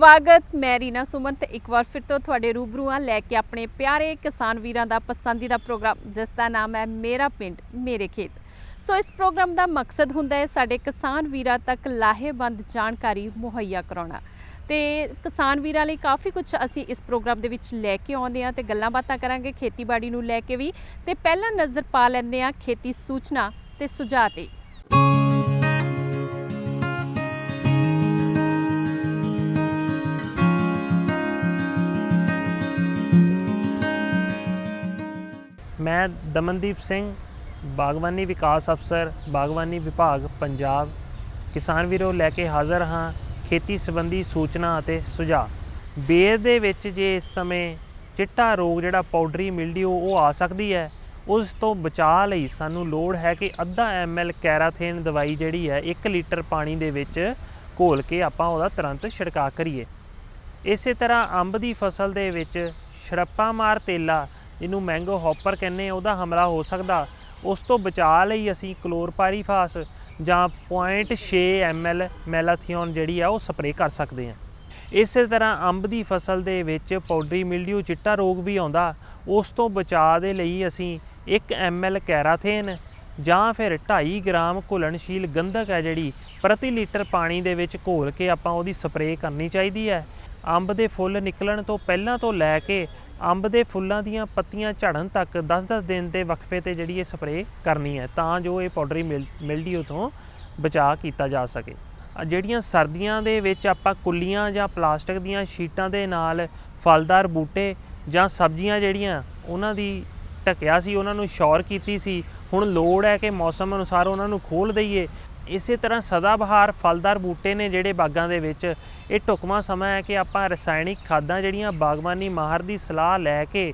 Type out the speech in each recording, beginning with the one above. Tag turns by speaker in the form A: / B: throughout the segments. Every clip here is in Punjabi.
A: ਸਵਾਗਤ, ਮੈਂ ਰੀਨਾ ਸੁਮਨ ਤੇ ਇੱਕ ਵਾਰ ਫਿਰ ਤੋਂ ਤੁਹਾਡੇ ਰੂਬਰੂ ਆ ਲੈ ਕੇ ਆਪਣੇ ਪਿਆਰੇ ਕਿਸਾਨ ਵੀਰਾਂ ਦਾ ਪਸੰਦੀਦਾ ਪ੍ਰੋਗਰਾਮ, ਜਿਸ ਦਾ ਨਾਮ ਹੈ ਮੇਰਾ ਪਿੰਡ, ਮੇਰੇ ਖੇਤ। ਸੋ ਇਸ ਪ੍ਰੋਗਰਾਮ ਦਾ ਮਕਸਦ ਹੁੰਦਾ ਹੈ ਸਾਡੇ ਕਿਸਾਨ ਵੀਰਾਂ ਤੱਕ ਲਾਹੇਵੰਦ ਜਾਣਕਾਰੀ ਮੁਹੱਈਆ ਕਰਾਉਣਾ। ਤੇ ਕਿਸਾਨ ਵੀਰਾਂ ਲਈ ਕਾਫੀ ਕੁਝ ਅਸੀਂ ਇਸ ਪ੍ਰੋਗਰਾਮ ਦੇ ਵਿੱਚ ਲੈ ਕੇ ਆਉਂਦੇ ਆ ਤੇ ਗੱਲਾਂ ਬਾਤਾਂ ਕਰਾਂਗੇ, ਖੇਤੀਬਾੜੀ ਨੂੰ ਲੈ ਕੇ ਵੀ। ਤੇ ਪਹਿਲਾਂ ਨਜ਼ਰ ਪਾ ਲੈਂਦੇ ਆ ਖੇਤੀ ਸੂਚਨਾ ਤੇ ਸੁਝਾਅ ਤੇ।
B: ਮੈਂ ਦਮਨਦੀਪ ਸਿੰਘ ਬਾਗਬਾਨੀ ਵਿਕਾਸ ਅਫਸਰ ਬਾਗਬਾਨੀ ਵਿਭਾਗ, ਪੰਜਾਬ। ਕਿਸਾਨ ਵੀਰੋ, ਲੈ ਕੇ ਹਾਜ਼ਰ ਹਾਂ ਖੇਤੀ ਸੰਬੰਧੀ ਸੂਚਨਾ ਅਤੇ ਸੁਝਾਅ। ਬੇਰ ਦੇ ਵਿੱਚ ਜੇ ਇਸ ਸਮੇਂ ਚਿੱਟਾ ਰੋਗ ਜਿਹੜਾ ਪਾਊਡਰੀ ਮਿਲਡਿਓ ਉਹ ਆ ਸਕਦੀ ਹੈ। ਉਸ ਤੋਂ ਬਚਾਅ ਲਈ ਸਾਨੂੰ ਲੋੜ ਹੈ ਕਿ ਅੱਧਾ ਐਮਐਲ ਕੈਰਾਥੇਨ ਦਵਾਈ ਜਿਹੜੀ ਹੈ 1 ਲੀਟਰ ਪਾਣੀ ਦੇ ਵਿੱਚ ਘੋਲ ਕੇ ਆਪਾਂ ਉਹਦਾ ਤੁਰੰਤ ਛਿੜਕਾਅ ਕਰੀਏ। ਇਸੇ ਤਰ੍ਹਾਂ ਅੰਬ ਦੀ ਫਸਲ ਦੇ ਵਿੱਚ ਛੜੱਪਾ ਮਾਰ ਤੇਲਾ ਜਿਹਨੂੰ ਮੈਂਗੋ ਹੌਪਰ ਕਹਿੰਦੇ ਉਹਦਾ ਹਮਲਾ ਹੋ ਸਕਦਾ। ਉਸ ਤੋਂ ਬਚਾਅ ਲਈ ਅਸੀਂ ਕਲੋਰਪਾਰੀਫਾਸ ਜਾਂ 0.6 ml ਮੈਲਾਥੀਓਨ ਜਿਹੜੀ ਆ, ਉਹ ਸਪਰੇਅ ਕਰ ਸਕਦੇ ਹਾਂ ਇਸੇ ਤਰ੍ਹਾਂ ਅੰਬ ਦੀ ਫਸਲ ਦੇ ਵਿੱਚ ਪਾਊਡਰੀ ਮਿਲਡਿਊ ਚਿੱਟਾ ਰੋਗ ਵੀ ਆਉਂਦਾ। ਉਸ ਤੋਂ ਬਚਾਅ ਦੇ ਲਈ ਅਸੀਂ 1 ml ਕੈਰਾਥੇਨ ਜਾਂ ਫਿਰ 2.5 ਗ੍ਰਾਮ ਘੁਲਣਸ਼ੀਲ ਗੰਧਕ ਹੈ ਜਿਹੜੀ, ਪ੍ਰਤੀ ਲੀਟਰ ਪਾਣੀ ਦੇ ਵਿੱਚ ਘੋਲ ਕੇ ਆਪਾਂ ਉਹਦੀ ਸਪਰੇਅ ਕਰਨੀ ਚਾਹੀਦੀ ਹੈ। ਅੰਬ ਦੇ ਫੁੱਲ ਨਿਕਲਣ ਤੋਂ ਪਹਿਲਾਂ ਤੋਂ ਲੈ ਕੇ ਅੰਬ ਦੇ ਫੁੱਲਾਂ ਦੀਆਂ ਪੱਤੀਆਂ ਝੜਨ ਤੱਕ 10-10 ਦਿਨ ਦੇ ਵਕਫੇ ਤੇ ਜਿਹੜੀ ਇਹ ਸਪਰੇਅ ਕਰਨੀ ਹੈ, ਤਾਂ ਜੋ ਇਹ ਪਾਊਡਰੀ ਮਿਲ ਮਿਲਡੀਓ ਤੋਂ ਬਚਾਅ ਕੀਤਾ ਜਾ ਸਕੇ। ਜਿਹੜੀਆਂ ਸਰਦੀਆਂ ਦੇ ਵਿੱਚ ਆਪਾਂ ਕੁੱਲੀਆਂ ਜਾਂ ਪਲਾਸਟਿਕ ਦੀਆਂ ਸ਼ੀਟਾਂ ਦੇ ਨਾਲ ਫਲਦਾਰ ਬੂਟੇ ਜਾਂ ਸਬਜ਼ੀਆਂ ਜਿਹੜੀਆਂ ਉਹਨਾਂ ਦੀ ਢੱਕਿਆ ਸੀ, ਉਹਨਾਂ ਨੂੰ ਸ਼ੋਰ ਕੀਤੀ ਸੀ, ਹੁਣ ਲੋੜ ਹੈ ਕਿ ਮੌਸਮ ਅਨੁਸਾਰ ਉਹਨਾਂ ਨੂੰ ਖੋਲ ਦਈਏ ਇਸੇ ਤਰ੍ਹਾਂ ਸਦਾਬਹਾਰ ਫਲਦਾਰ ਬੂਟੇ ਨੇ ਜਿਹੜੇ ਬਾਗਾਂ ਦੇ ਵਿੱਚ ਇਹ ਢੁਕਵਾਂ ਸਮਾਂ ਹੈ ਕਿ ਆਪਾਂ ਰਸਾਇਣਿਕ ਖਾਦਾਂ ਜਿਹੜੀਆਂ ਬਾਗਬਾਨੀ ਮਾਹਰ ਦੀ ਸਲਾਹ ਲੈ ਕੇ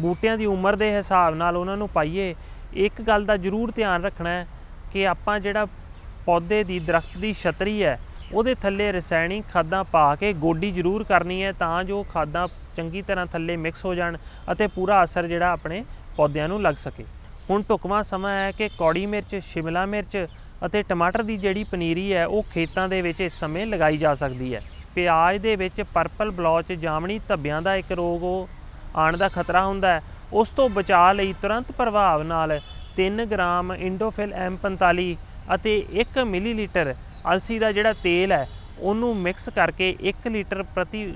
B: ਬੂਟਿਆਂ ਦੀ ਉਮਰ ਦੇ ਹਿਸਾਬ ਨਾਲ ਉਹਨਾਂ ਨੂੰ ਪਾਈਏ, ਇੱਕ ਗੱਲ ਦਾ ਜ਼ਰੂਰ ਧਿਆਨ ਰੱਖਣਾ ਹੈ ਕਿ ਆਪਾਂ ਜਿਹੜਾ ਪੌਦੇ ਦੀ ਦਰਖਤ ਦੀ ਛਤਰੀ ਹੈ, ਉਹਦੇ ਥੱਲੇ ਰਸਾਇਣਿਕ ਖਾਦਾਂ ਪਾ ਕੇ ਗੋਡੀ ਜ਼ਰੂਰ ਕਰਨੀ ਹੈ ਤਾਂ ਜੋ ਖਾਦਾਂ ਚੰਗੀ ਤਰ੍ਹਾਂ ਥੱਲੇ ਮਿਕਸ ਹੋ ਜਾਣ ਅਤੇ ਪੂਰਾ ਅਸਰ ਜਿਹੜਾ ਆਪਣੇ ਪੌਦਿਆਂ ਨੂੰ ਲੱਗ ਸਕੇ। ਹੁਣ ਢੁਕਵਾਂ ਸਮਾਂ ਹੈ ਕਿ ਕੌੜੀ ਮਿਰਚ, ਸ਼ਿਮਲਾ ਮਿਰਚ ਅਤੇ ਟਮਾਟਰ ਦੀ ਜਿਹੜੀ ਪਨੀਰੀ ਹੈ, ਉਹ ਖੇਤਾਂ ਦੇ ਵਿੱਚ ਇਸ ਸਮੇਂ ਲਗਾਈ ਜਾ ਸਕਦੀ ਹੈ। ਪਿਆਜ਼ ਦੇ ਵਿੱਚ ਪਰਪਲ ਬਲੌਚ ਜਾਮਣੀ ਧੱਬਿਆਂ ਦਾ ਇੱਕ ਰੋਗ ਉਹ ਆਉਣ ਦਾ ਖਤਰਾ ਹੁੰਦਾ ਹੈ। ਉਸ ਤੋਂ ਬਚਾਅ ਲਈ ਤੁਰੰਤ ਪ੍ਰਭਾਵ ਨਾਲ 3 ਗ੍ਰਾਮ ਇੰਡੋਫਿਲ M45 ਅਤੇ 1 ਮਿਲੀਲੀਟਰ ਅਲਸੀ ਦਾ ਜਿਹੜਾ ਤੇਲ ਹੈ, ਉਹਨੂੰ ਮਿਕਸ ਕਰਕੇ 1 ਲੀਟਰ ਪ੍ਰਤੀ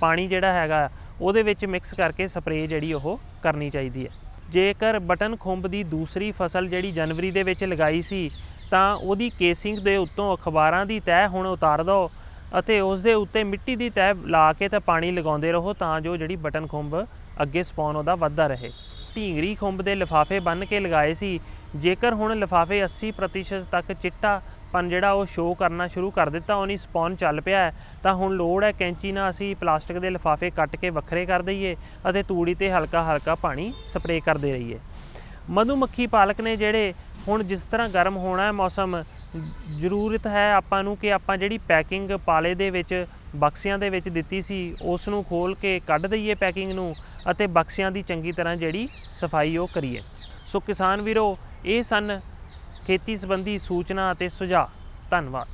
B: ਪਾਣੀ ਜਿਹੜਾ ਹੈਗਾ, ਉਹਦੇ ਵਿੱਚ ਮਿਕਸ ਕਰਕੇ ਸਪਰੇਅ ਜਿਹੜੀ ਉਹ ਕਰਨੀ ਚਾਹੀਦੀ ਹੈ। ਜੇਕਰ ਬਟਨ ਖੁੰਬ ਦੀ ਦੂਸਰੀ ਫਸਲ ਜਿਹੜੀ ਜਨਵਰੀ ਦੇ ਵਿੱਚ ਲਗਾਈ ਸੀ ਤਾਂ ਉਹਦੀ ਕੇਸਿੰਗ ਦੇ ਉੱਤੋਂ ਅਖਬਾਰਾਂ ਦੀ ਤਹਿ ਹੁਣ ਉਤਾਰ ਦਿਓ ਅਤੇ ਉਸ ਦੇ ਉੱਤੇ ਮਿੱਟੀ ਦੀ ਤਹਿ ਲਾ ਕੇ ਤਾਂ ਪਾਣੀ ਲਗਾਉਂਦੇ ਰਹੋ ਤਾਂ ਜੋ ਜਿਹੜੀ ਬਟਨ ਖੁੰਭ ਅੱਗੇ ਸਪੌਨ ਉਹਦਾ ਵੱਧਦਾ ਰਹੇ। ਢੀਂਗਰੀ ਖੁੰਭ ਦੇ ਲਿਫਾਫੇ ਬੰਨ ਕੇ ਲਗਾਏ ਸੀ। ਜੇਕਰ ਹੁਣ ਲਿਫਾਫੇ 80% ਤੱਕ ਚਿੱਟਾ ਪਨ ਜਿਹੜਾ ਉਹ ਸ਼ੋਅ ਕਰਨਾ ਸ਼ੁਰੂ ਕਰ ਦਿੱਤਾ, ਉਹਨੀ ਸਪੌਨ ਚੱਲ ਪਿਆ ਤਾਂ ਹੁਣ ਲੋੜ ਹੈ ਕੈਂਚੀ ਨਾਲ ਅਸੀਂ ਪਲਾਸਟਿਕ ਦੇ ਲਿਫਾਫੇ ਕੱਟ ਕੇ ਵੱਖਰੇ ਕਰ ਦਈਏ ਅਤੇ ਤੂੜੀ ਤੇ ਹਲਕਾ ਹਲਕਾ ਪਾਣੀ ਸਪਰੇਅ ਕਰਦੇ ਰਹੀਏ। ਮਧੂਮੱਖੀ ਪਾਲਕ ਨੇ ਜਿਹੜੇ ਹੁਣ ਜਿਸ ਤਰ੍ਹਾਂ ਗਰਮ ਹੋਣਾ ਹੈ ਮੌਸਮ, ਜ਼ਰੂਰਤ ਹੈ ਆਪਾਂ ਨੂੰ ਕਿ ਆਪਾਂ ਜਿਹੜੀ ਪੈਕਿੰਗ ਪਾਲੇ ਦੇ ਵਿੱਚ, ਬਕਸਿਆਂ ਦੇ ਵਿੱਚ ਦਿੱਤੀ ਸੀ ਉਸ ਨੂੰ ਖੋਲ ਕੇ ਕੱਢ ਦਈਏ ਪੈਕਿੰਗ ਨੂੰ ਅਤੇ ਬਕਸਿਆਂ ਦੀ ਚੰਗੀ ਤਰ੍ਹਾਂ ਜਿਹੜੀ ਸਫ਼ਾਈ ਉਹ ਕਰੀਏ। ਸੋ ਕਿਸਾਨ ਵੀਰੋ, ਇਹ ਸਨ ਖੇਤੀ ਸੰਬੰਧੀ ਸੂਚਨਾ ਅਤੇ ਸੁਝਾਅ। ਧੰਨਵਾਦ।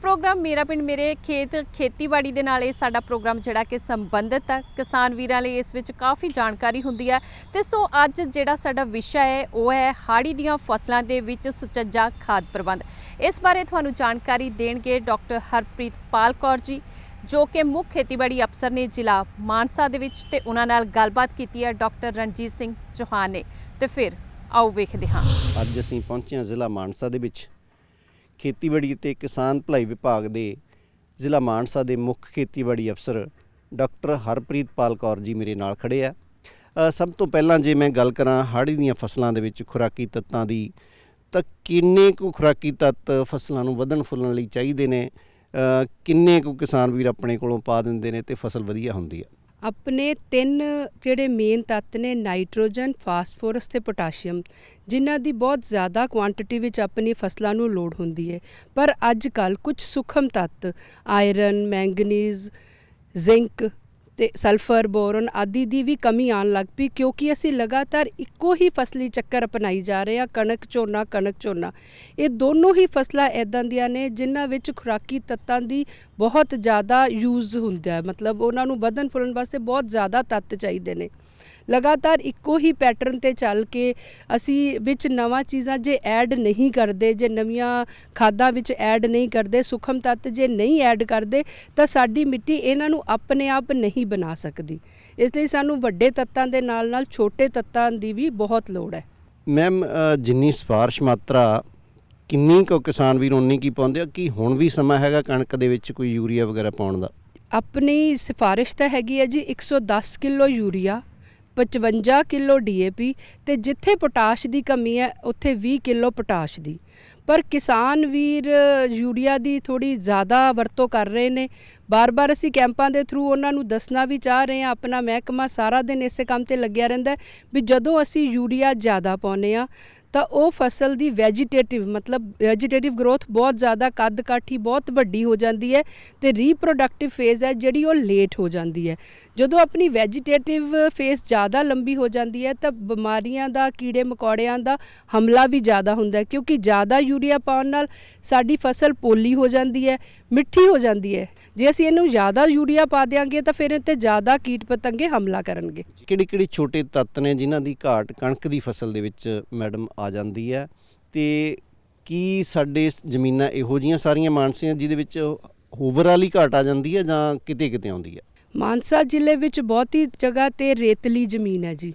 A: ਪ੍ਰੋਗਰਾਮ ਮੇਰਾ ਪਿੰਡ ਮੇਰੇ ਖੇਤ ਖੇਤੀਬਾੜੀ ਦੇ ਨਾਲ ਇਹ ਸਾਡਾ ਪ੍ਰੋਗਰਾਮ ਜਿਹੜਾ ਕਿ ਸੰਬੰਧਿਤ ਹੈ। ਕਿਸਾਨ ਵੀਰਾਂ ਲਈ ਇਸ ਵਿੱਚ ਕਾਫੀ ਜਾਣਕਾਰੀ ਹੁੰਦੀ ਹੈ। ਤੇ ਸੋ ਅੱਜ ਜਿਹੜਾ ਸਾਡਾ ਵਿਸ਼ਾ ਹੈ, ਉਹ ਹੈ ਹਾੜੀ ਦੀਆਂ ਫਸਲਾਂ ਦੇ ਵਿੱਚ ਸੁਚੱਜਾ ਖਾਦ ਪ੍ਰਬੰਧ। ਇਸ ਬਾਰੇ ਤੁਹਾਨੂੰ ਜਾਣਕਾਰੀ ਦੇਣਗੇ ਡਾਕਟਰ ਹਰਪ੍ਰੀਤ ਪਾਲ ਕੌਰ ਜੀ, ਜੋ ਕਿ ਮੁੱਖ ਖੇਤੀਬਾੜੀ ਅਫਸਰ ਨੇ ਜ਼ਿਲ੍ਹਾ ਮਾਨਸਾ ਦੇ ਵਿੱਚ ਤੇ ਉਹਨਾਂ ਨਾਲ ਗੱਲਬਾਤ ਕੀਤੀ ਹੈ ਡਾਕਟਰ ਰਣਜੀਤ ਸਿੰਘ ਚੌਹਾਨ ਨੇ। ਤੇ ਫਿਰ ਆਓ ਵੇਖਦੇ ਹਾਂ।
C: ਅੱਜ ਅਸੀਂ ਪਹੁੰਚੇ ਹਾਂ ਜ਼ਿਲ੍ਹਾ ਮਾਨਸਾ ਦੇ ਵਿੱਚ। ਖੇਤੀਬਾੜੀ ਤੇ ਕਿਸਾਨ ਭਲਾਈ ਵਿਭਾਗ ਦੇ ਜ਼ਿਲ੍ਹਾ ਮਾਨਸਾ ਦੇ ਮੁੱਖ ਖੇਤੀਬਾੜੀ ਅਫਸਰ ਡਾਕਟਰ ਹਰਪ੍ਰੀਤ ਪਾਲ ਕੌਰ ਜੀ ਮੇਰੇ ਨਾਲ ਖੜੇ ਆ। ਸਭ ਤੋਂ ਪਹਿਲਾਂ ਜੇ ਮੈਂ ਗੱਲ ਕਰਾਂ ਹਾੜੀ ਦੀਆਂ ਫਸਲਾਂ ਦੇ ਵਿੱਚ ਖੁਰਾਕੀ ਤੱਤਾਂ ਦੀ, ਤਾਂ ਕਿੰਨੇ ਕੁ ਖੁਰਾਕੀ ਤੱਤ ਫਸਲਾਂ ਨੂੰ ਵਧਣ ਫੁੱਲਣ ਲਈ ਚਾਹੀਦੇ ਨੇ? ਕਿੰਨੇ ਕੁ ਕਿਸਾਨ ਵੀਰ ਆਪਣੇ ਕੋਲੋਂ ਪਾ ਦਿੰਦੇ ਨੇ ਤੇ ਫਸਲ ਵਧੀਆ ਹੁੰਦੀ ਹੈ
D: ਆਪਣੇ ਤਿੰਨ ਜਿਹੜੇ ਮੇਨ ਤੱਤ ਨੇ ਨਾਈਟ੍ਰੋਜਨ, ਫਾਸਫੋਰਸ ਤੇ ਪੋਟਾਸ਼ੀਅਮ, ਜਿਨ੍ਹਾਂ ਦੀ ਬਹੁਤ ਜ਼ਿਆਦਾ ਕੁਆਂਟੀਟੀ ਵਿੱਚ ਆਪਣੀ ਫਸਲਾਂ ਨੂੰ ਲੋੜ ਹੁੰਦੀ ਹੈ। ਪਰ ਅੱਜ ਕੱਲ ਕੁਝ ਸੂਖਮ ਤੱਤ ਆਇਰਨ ਮੈਂਗਨੀਜ਼ ਜ਼ਿੰਕ ਤੇ ਸਲਫਰ, ਬੋਰਨ ਆਦਿ ਦੀ ਵੀ ਕਮੀ ਆਉਣ ਲੱਗ ਪਈ ਕਿਉਂਕਿ ਅਸੀਂ ਲਗਾਤਾਰ ਇੱਕੋ ਹੀ ਫਸਲੀ ਚੱਕਰ ਅਪਣਾਈ ਜਾ ਰਹੇ ਹਾਂ, ਕਣਕ ਝੋਨਾ ਕਣਕ ਝੋਨਾ। ਇਹ ਦੋਨੋਂ ਹੀ ਫਸਲਾਂ ਐਦਾਂ ਦੀਆਂ ਨੇ ਜਿਨ੍ਹਾਂ ਵਿੱਚ ਖੁਰਾਕੀ ਤੱਤਾਂ ਦੀ ਬਹੁਤ ਜ਼ਿਆਦਾ ਯੂਜ਼ ਹੁੰਦਾ ਹੈ। ਮਤਲਬ ਉਹਨਾਂ ਨੂੰ ਵਧਣ ਫੁੱਲਣ ਵਾਸਤੇ ਬਹੁਤ ਜ਼ਿਆਦਾ ਤੱਤ ਚਾਹੀਦੇ ਨੇ। ਲਗਾਤਾਰ ਇੱਕੋ ਹੀ ਪੈਟਰਨ ਤੇ ਚੱਲ ਕੇ ਅਸੀਂ ਵਿੱਚ ਨਵਾਂ ਚੀਜ਼ਾਂ ਜੇ ਐਡ ਨਹੀਂ ਕਰਦੇ ਜੇ ਨਵੀਆਂ ਖਾਦਾਂ ਵਿੱਚ ਐਡ ਨਹੀਂ ਕਰਦੇ ਸੂਖਮ ਤੱਤ ਜੇ ਨਹੀਂ ਐਡ ਕਰਦੇ ਤਾਂ ਸਾਡੀ ਮਿੱਟੀ ਇਹਨਾਂ ਨੂੰ ਆਪਣੇ ਆਪ ਨਹੀਂ ਬਣਾ ਸਕਦੀ। ਇਸ ਲਈ ਸਾਨੂੰ ਵੱਡੇ ਤੱਤਾਂ ਦੇ ਨਾਲ ਨਾਲ ਛੋਟੇ ਤੱਤਾਂ ਦੀ ਵੀ ਬਹੁਤ ਲੋੜ ਹੈ।
C: ਮੈਮ ਜਿੰਨੀ ਸਿਫਾਰਿਸ਼ ਮਾਤਰਾ ਕਿੰਨੀ ਕੁ ਕਿਸਾਨ ਵੀਰ ਉਨੀ ਕੀ ਪਾਉਂਦੇ ਆ? ਕੀ ਹੁਣ ਵੀ ਸਮਾਂ ਹੈਗਾ ਕਣਕ ਦੇ ਵਿੱਚ ਕੋਈ ਯੂਰੀਆ ਵਗੈਰਾ ਪਾਉਣ ਦਾ?
D: ਆਪਣੀ ਸਿਫਾਰਿਸ਼ ਤਾਂ ਹੈਗੀ ਹੈ ਜੀ 110 ਕਿਲੋ ਯੂਰੀਆ 55 ਕਿਲੋ ਡੀਏਪੀ ਤੇ ਜਿੱਥੇ ਪੋਟਾਸ਼ ਦੀ ਕਮੀ ਹੈ, ਉੱਥੇ 20 ਕਿਲੋ ਪੋਟਾਸ਼ ਦੀ। ਪਰ ਕਿਸਾਨ ਵੀਰ ਯੂਰੀਆ ਦੀ ਥੋੜੀ ਜ਼ਿਆਦਾ ਵਰਤੋਂ ਕਰ ਰਹੇ ਨੇ। ਬਾਰ-ਬਾਰ ਅਸੀਂ ਕੈਂਪਾਂ ਦੇ ਥਰੂ ਉਹਨਾਂ ਨੂੰ ਦੱਸਣਾ ਵੀ ਚਾਹ ਰਹੇ ਹਾਂ। ਆਪਣਾ ਮਹਿਕਮਾ ਸਾਰਾ ਦਿਨ ਇਸੇ ਕੰਮ ਤੇ ਲੱਗਿਆ ਰਹਿੰਦਾ ਵੀ ਜਦੋਂ ਅਸੀਂ ਯੂਰੀਆ ਜ਼ਿਆਦਾ ਪਾਉਂਦੇ ਆ ਤਾਂ ਉਹ ਫਸਲ ਦੀ ਵੈਜੀਟੇਟਿਵ ਮਤਲਬ ਵੈਜੀਟੇਟਿਵ ਗਰੋਥ ਬਹੁਤ ਜ਼ਿਆਦਾ ਕੱਦ ਕਾਠੀ ਬਹੁਤ ਵੱਡੀ ਹੋ ਜਾਂਦੀ ਹੈ ਤੇ ਰੀਪਰੋਡਕਟਿਵ ਫੇਜ਼ ਹੈ ਜਿਹੜੀ ਉਹ ਲੇਟ ਹੋ ਜਾਂਦੀ ਹੈ। ਜਦੋਂ ਆਪਣੀ ਵੈਜੀਟੇਟਿਵ ਫੇਜ਼ ਜ਼ਿਆਦਾ ਲੰਬੀ ਹੋ ਜਾਂਦੀ ਹੈ ਤਾਂ ਬਿਮਾਰੀਆਂ ਦਾ, ਕੀੜੇ ਮਕੌੜਿਆਂ ਦਾ ਹਮਲਾ ਵੀ ਜ਼ਿਆਦਾ ਹੁੰਦਾ ਹੈ ਕਿਉਂਕਿ ਜ਼ਿਆਦਾ ਯੂਰੀਆ ਪਾਉਣ ਨਾਲ ਸਾਡੀ ਫਸਲ ਪੋਲੀ ਹੋ ਜਾਂਦੀ ਹੈ, ਮਿੱਠੀ ਹੋ ਜਾਂਦੀ ਹੈ। ਜੇ ਅਸੀਂ ਇਹਨੂੰ ਜ਼ਿਆਦਾ ਯੂਰੀਆ ਪਾ ਦਿਆਂਗੇ ਤਾਂ ਫਿਰ ਇਹ ਤੇ ਜ਼ਿਆਦਾ ਕੀਟ ਪਤੰਗੇ ਹਮਲਾ ਕਰਨਗੇ।
C: ਕਿਹੜੀ ਕਿਹੜੀ ਛੋਟੇ ਤੱਤ ਨੇ ਜਿਨ੍ਹਾਂ ਦੀ ਘਾਟ ਕਣਕ ਦੀ ਫਸਲ ਦੇ ਵਿੱਚ ਮੈਡਮ ਆ ਜਾਂਦੀ ਹੈ? ਤੇ ਕੀ ਸਾਡੇ ਜ਼ਮੀਨਾਂ ਇਹੋ ਜੀਆਂ ਸਾਰੀਆਂ ਮਾਨਸੀਆਂ ਜਿਹਦੇ ਵਿੱਚ ਓਵਰਆਲ ਹੀ ਘਾਟ ਆ ਜਾਂਦੀ ਹੈ ਜਾਂ ਕਿਤੇ ਕਿਤੇ ਆਉਂਦੀ ਹੈ?
D: ਮਾਨਸਾ ਜ਼ਿਲ੍ਹੇ ਵਿੱਚ ਬਹੁਤੀ ਜਗ੍ਹਾ ਤੇ ਰੇਤਲੀ ਜ਼ਮੀਨ ਹੈ ਜੀ।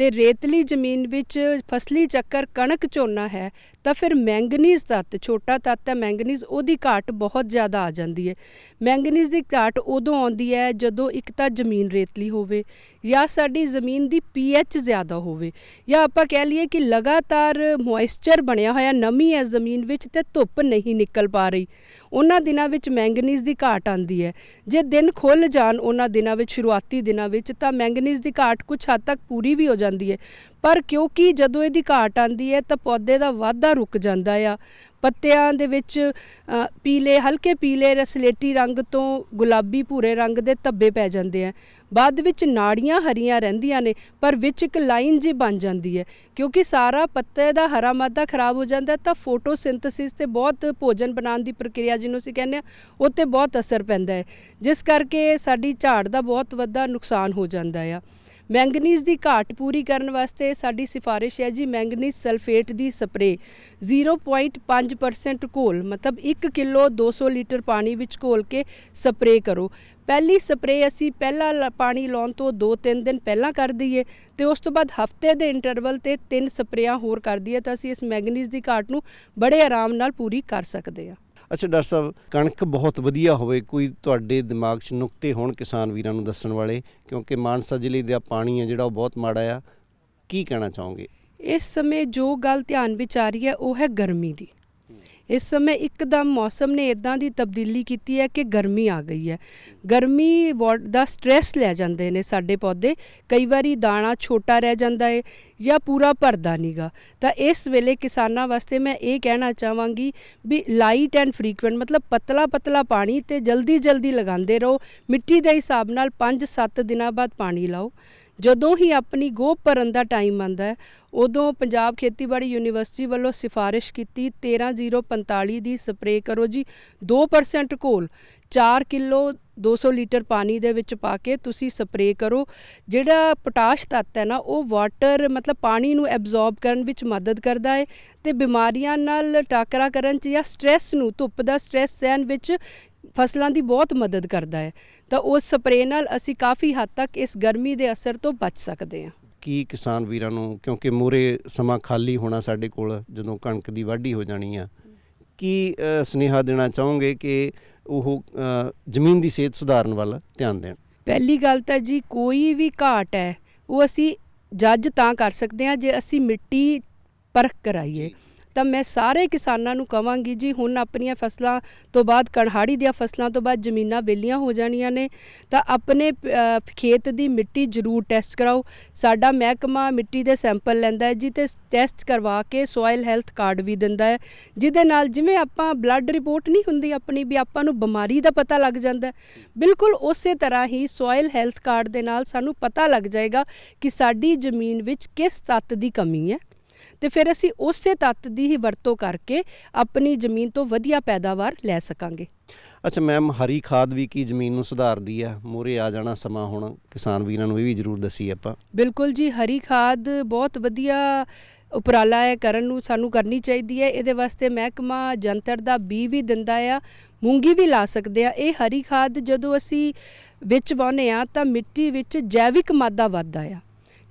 D: ਤੇ ਰੇਤਲੀ ਜ਼ਮੀਨ ਵਿੱਚ ਫਸਲੀ ਚੱਕਰ ਕਣਕ ਝੋਨਾ ਹੈ, ਤਾਂ ਫਿਰ ਮੈਂਗਨੀਜ਼ ਤੱਤ ਛੋਟਾ ਤੱਤ ਹੈ, ਮੈਂਗਨੀਜ਼ ਉਹਦੀ ਘਾਟ ਬਹੁਤ ਜ਼ਿਆਦਾ ਆ ਜਾਂਦੀ ਹੈ। ਮੈਂਗਨੀਜ਼ ਦੀ ਘਾਟ ਉਦੋਂ ਆਉਂਦੀ ਹੈ ਜਦੋਂ ਇੱਕ ਤਾਂ ਜ਼ਮੀਨ ਰੇਤਲੀ ਹੋਵੇ ਜਾਂ ਸਾਡੀ ਜ਼ਮੀਨ ਦੀ ਪੀਐਚ ਜ਼ਿਆਦਾ ਹੋਵੇ। ਜਾਂ ਆਪਾਂ ਕਹਿ ਲਈਏ ਕਿ ਲਗਾਤਾਰ ਮੋਇਸਚਰ ਬਣਿਆ ਹੋਇਆ ਨਮੀ ਹੈ ਜ਼ਮੀਨ ਵਿੱਚ ਤੇ ਧੁੱਪ ਨਹੀਂ ਨਿਕਲ ਪਾ ਰਹੀ। ਉਹਨਾਂ ਦਿਨਾਂ ਵਿੱਚ ਮੈਂਗਨੀਜ਼ ਦੀ ਘਾਟ ਆਂਦੀ ਹੈ। ਜੇ ਦਿਨ ਖੁੱਲ ਜਾਣ ਉਹਨਾਂ ਦਿਨਾਂ ਵਿੱਚ, ਸ਼ੁਰੂਆਤੀ ਦਿਨਾਂ ਵਿੱਚ ਤਾਂ ਮੈਂਗਨੀਜ਼ ਦੀ ਘਾਟ ਕੁਝ ਹੱਦ ਤੱਕ ਪੂਰੀ ਵੀ ਹੋ ਜਾਂਦੀ ਹੈ। ਪਰ ਕਿਉਂਕਿ ਜਦੋਂ ਇਹਦੀ ਘਾਟ ਆਂਦੀ ਹੈ ਤਾਂ ਪੌਦੇ ਦਾ ਵਾਧਾ ਰੁਕ ਜਾਂਦਾ ਆ। ਪੱਤਿਆਂ ਦੇ ਵਿੱਚ ਪੀਲੇ, ਹਲਕੇ ਪੀਲੇ ਰਸਲੇਟੀ ਰੰਗ ਤੋਂ ਗੁਲਾਬੀ ਭੂਰੇ ਰੰਗ ਦੇ ਧੱਬੇ ਪੈ ਜਾਂਦੇ ਆ। ਬਾਅਦ ਵਿੱਚ ਨਾੜੀਆਂ ਹਰੀਆਂ ਰਹਿੰਦੀਆਂ ਨੇ, ਪਰ ਵਿੱਚ ਇੱਕ ਲਾਈਨ ਜੀ ਬਣ ਜਾਂਦੀ ਹੈ। ਕਿਉਂਕਿ ਸਾਰਾ ਪੱਤੇ ਦਾ ਹਰਾ ਮਾਦਾ ਖਰਾਬ ਹੋ ਜਾਂਦਾ ਤਾਂ ਫੋਟੋਸਿੰਥੇਸਿਸ ਤੇ ਬਹੁਤ ਭੋਜਨ ਬਣਾਉਣ ਦੀ ਪ੍ਰਕਿਰਿਆ ਜਿਹਨੂੰ ਅਸੀਂ ਕਹਿੰਦੇ ਆ, ਉਹ ਤੇ ਬਹੁਤ ਅਸਰ ਪੈਂਦਾ ਹੈ। ਜਿਸ ਕਰਕੇ ਸਾਡੀ ਝਾੜ ਦਾ ਬਹੁਤ ਵੱਡਾ ਨੁਕਸਾਨ ਹੋ ਜਾਂਦਾ ਆ। ਮੈਂਗਨੀਜ਼ ਦੀ ਘਾਟ ਪੂਰੀ ਕਰਨ ਵਾਸਤੇ ਸਾਡੀ ਸਿਫਾਰਿਸ਼ ਹੈ ਜੀ ਮੈਂਗਨੀਜ਼ ਸਲਫੇਟ ਦੀ ਸਪਰੇ। 0.5% ਘੋਲ, ਮਤਲਬ 1 ਕਿਲੋ 200 ਲੀਟਰ ਪਾਣੀ ਵਿੱਚ ਘੋਲ ਕੇ ਸਪਰੇ ਕਰੋ। ਪਹਿਲੀ ਸਪਰੇ ਅਸੀਂ ਪਹਿਲਾ ਲ- ਪਾਣੀ ਲਾਉਣ ਤੋਂ 2-3 ਦਿਨ ਪਹਿਲਾਂ ਕਰ ਦਈਏ ਤੇ ਉਸ ਤੋਂ ਬਾਅਦ ਹਫ਼ਤੇ ਦੇ ਇੰਟਰਵਲ ਤੇ ਤਿੰਨ ਸਪਰੇਆਂ ਹੋਰ ਕਰ ਦਈਏ ਤਾਂ ਅਸੀਂ ਇਸ ਮੈਂਗਨੀਜ਼ ਦੀ ਘਾਟ ਨੂੰ ਬੜੇ ਆਰਾਮ ਨਾਲ ਪੂਰੀ ਕਰ ਸਕਦੇ ਹਾਂ।
C: ਅੱਛਾ, ਡਾਕਟਰ ਸਾਹਿਬ, ਕਣਕ ਬਹੁਤ ਵਧੀਆ ਹੋਵੇ, ਕੋਈ ਤੁਹਾਡੇ ਦਿਮਾਗ 'ਚ ਨੁਕਤੇ ਹੋਣ ਕਿਸਾਨ ਵੀਰਾਂ ਨੂੰ ਦੱਸਣ ਵਾਲੇ? ਕਿਉਂਕਿ ਮਾਨਸਾ ਜ਼ਿਲ੍ਹੇ ਦਾ ਪਾਣੀ ਹੈ ਜਿਹੜਾ ਉਹ ਬਹੁਤ ਮਾੜਾ ਆ। ਕੀ ਕਹਿਣਾ ਚਾਹੋਗੇ?
D: ਇਸ ਸਮੇਂ ਜੋ ਗੱਲ ਧਿਆਨ ਵਿੱਚ ਆ ਰਹੀ ਹੈ, ਉਹ ਹੈ ਗਰਮੀ ਦੀ। ਇਸ ਸਮੇਂ ਇੱਕਦਮ ਮੌਸਮ ਨੇ ਇਦਾਂ ਦੀ ਤਬਦੀਲੀ ਕੀਤੀ ਹੈ ਕਿ ਗਰਮੀ ਆ ਗਈ ਹੈ। ਗਰਮੀ ਵਾ- ਦਾ ਸਟ੍ਰੈਸ ਲੈ ਜਾਂਦੇ ਨੇ ਸਾਡੇ ਪੌਦੇ। ਕਈ ਵਾਰੀ ਦਾਣਾ ਛੋਟਾ ਰਹਿ ਜਾਂਦਾ ਹੈ ਜਾਂ ਪੂਰਾ ਭਰਦਾ ਨਹੀਂਗਾ ਤਾਂ ਇਸ ਵੇਲੇ ਕਿਸਾਨਾਂ ਵਾਸਤੇ ਮੈਂ ਇਹ ਕਹਿਣਾ ਚਾਹਾਂਗੀ ਵੀ ਲਾਈਟ ਐਂਡ ਫ੍ਰੀਕੁਐਂਟ ਮਤਲਬ ਪਤਲਾ ਪਤਲਾ ਪਾਣੀ ਤੇ ਜਲਦੀ ਜਲਦੀ ਲਗਾਉਂਦੇ ਰਹੋ। ਮਿੱਟੀ ਦੇ ਹਿਸਾਬ ਨਾਲ 5-7 ਦਿਨਾਂ ਬਾਅਦ ਪਾਣੀ ਲਾਓ। ਜਦੋਂ ਹੀ ਆਪਣੀ ਗੋਭ ਭਰਨ ਦਾ ਟਾਈਮ ਆਂਦਾ ਉਦੋਂ ਪੰਜਾਬ ਖੇਤੀਬਾੜੀ ਯੂਨੀਵਰਸਿਟੀ ਵੱਲੋਂ ਸਿਫਾਰਿਸ਼ ਕੀਤੀ 13045 ਦੀ ਸਪਰੇਅ ਕਰੋ ਜੀ 2% ਘੋਲ 4 ਕਿਲੋ 200 ਲੀਟਰ ਪਾਣੀ ਦੇ ਵਿੱਚ ਪਾ ਕੇ ਤੁਸੀਂ ਸਪਰੇਅ ਕਰੋ। ਜਿਹੜਾ ਪੋਟਾਸ਼ ਤੱਤ ਹੈ ਨਾ, ਉਹ ਵਾਟਰ ਮਤਲਬ ਪਾਣੀ ਨੂੰ ਐਬਜ਼ੌਰਬ ਕਰਨ ਵਿੱਚ ਮਦਦ ਕਰਦਾ ਹੈ ਤੇ ਬਿਮਾਰੀਆਂ ਨਾਲ ਟਾਕਰਾ ਕਰਨ ਚ ਜਾਂ ਸਟ੍ਰੈਸ ਨੂੰ, ਧੁੱਪ ਦਾ ਸਟ੍ਰੈਸ ਸਹਿਣ ਵਿੱਚ ਫਸਲਾਂ ਦੀ ਬਹੁਤ ਮਦਦ ਕਰਦਾ ਹੈ ਤਾਂ ਉਸ ਸਪਰੇਅ ਨਾਲ ਅਸੀਂ ਕਾਫੀ ਹੱਦ ਤੱਕ ਇਸ ਗਰਮੀ ਦੇ ਅਸਰ ਤੋਂ ਬਚ ਸਕਦੇ ਹਾਂ।
C: ਕੀ ਕਿਸਾਨ ਵੀਰਾਂ ਨੂੰ ਕਿਉਂਕਿ ਮੂਰੇ ਸਮਾਂ ਖਾਲੀ ਹੋਣਾ ਸਾਡੇ ਕੋਲ ਜਦੋਂ ਕਣਕ ਦੀ ਵਾਢੀ ਹੋ ਜਾਣੀ ਆ ਕੀ ਸੁਨੇਹਾ ਦੇਣਾ ਚਾਹੋਗੇ ਕਿ ਉਹ ਜ਼ਮੀਨ ਦੀ ਸਿਹਤ ਸੁਧਾਰਨ ਵੱਲ ਧਿਆਨ ਦੇਣ?
D: ਪਹਿਲੀ ਗੱਲ ਤਾਂ ਜੀ ਕੋਈ ਵੀ ਘਾਟ ਹੈ ਉਹ ਅਸੀਂ ਜੱਜ ਤਾਂ ਕਰ ਸਕਦੇ ਹਾਂ ਜੇ ਅਸੀਂ ਮਿੱਟੀ ਪਰਖ ਕਰਾਈਏ। ਤਾਂ ਮੈਂ ਸਾਰੇ ਕਿਸਾਨਾਂ ਨੂੰ ਕਵਾਂਗੀ ਜੀ, ਹੁਣ ਆਪਣੀਆਂ ਫਸਲਾਂ ਤੋਂ ਬਾਅਦ ਕਣਹਾੜੀ ਦੀਆਂ ਫਸਲਾਂ ਤੋਂ ਬਾਅਦ ਜ਼ਮੀਨਾਂ ਵਿਹਲੀਆਂ ਹੋ ਜਾਣੀਆਂ ਨੇ, ਤਾਂ ਆਪਣੇ ਖੇਤ ਦੀ ਮਿੱਟੀ ਜ਼ਰੂਰ ਟੈਸਟ ਕਰਾਓ। ਸਾਡਾ ਮਹਿਕਮਾ ਮਿੱਟੀ ਦੇ ਸੈਂਪਲ ਲੈਂਦਾ ਹੈ ਜੀ ਤੇ ਟੈਸਟ ਕਰਵਾ ਕੇ ਸੋਇਲ ਹੈਲਥ ਕਾਰਡ ਵੀ ਦਿੰਦਾ ਹੈ, ਜਿਹਦੇ ਨਾਲ ਜਿਵੇਂ ਆਪਾਂ ਬਲੱਡ ਰਿਪੋਰਟ ਨਹੀਂ ਹੁੰਦੀ ਆਪਣੀ ਵੀ ਆਪਾਂ ਨੂੰ ਬਿਮਾਰੀ ਦਾ ਪਤਾ ਲੱਗ ਜਾਂਦਾ ਬਿਲਕੁਲ ਉਸੇ ਤਰ੍ਹਾਂ ਹੀ ਸੋਇਲ ਹੈਲਥ ਕਾਰਡ ਦੇ ਨਾਲ ਸਾਨੂੰ ਪਤਾ ਲੱਗ ਜਾਏਗਾ ਕਿ ਸਾਡੀ ਜ਼ਮੀਨ ਵਿੱਚ ਕਿਸ ਤੱਤ ਦੀ ਕਮੀ ਹੈ। ਤੇ ਫਿਰ ਅਸੀਂ ਉਸੇ ਤੱਤ ਦੀ ਹੀ ਵਰਤੋਂ ਕਰਕੇ ਆਪਣੀ ਜ਼ਮੀਨ ਤੋਂ ਵਧੀਆ ਪੈਦਾਵਾਰ ਲੈ ਸਕਾਂਗੇ।
C: ਅੱਛਾ ਮੈਮ ਹਰੀ ਖਾਦ ਵੀ ਕੀ ਜ਼ਮੀਨ ਨੂੰ ਸੁਧਾਰਦੀ ਆ? ਮੋਰੇ ਆ ਜਾਣਾ ਸਮਾਂ ਹੁਣ ਕਿਸਾਨ ਵੀਰਾਂ ਨੂੰ ਇਹ ਵੀ ਜ਼ਰੂਰ ਦੱਸੀ ਆਪਾਂ।
D: ਬਿਲਕੁਲ ਜੀ ਹਰੀ ਖਾਦ ਬਹੁਤ ਵਧੀਆ ਉਪਰਾਲਾ ਹੈ ਕਰਨ ਨੂੰ ਸਾਨੂੰ ਕਰਨੀ ਚਾਹੀਦੀ ਹੈ। ਇਹਦੇ ਵਾਸਤੇ ਮਹਿਕਮਾ ਜੰਤਰ ਦਾ ਬੀ ਵੀ ਦਿੰਦਾ ਆ ਮੂੰਗੀ ਵੀ ਲਾ ਸਕਦੇ ਆ। ਇਹ ਹਰੀ ਖਾਦ ਜਦੋਂ ਅਸੀਂ ਵਿੱਚ ਪਾਉਂਦੇ ਆ ਤਾਂ ਮਿੱਟੀ ਵਿੱਚ ਜੈਵਿਕ ਮਾਦਾ ਵੱਧਦਾ ਆ।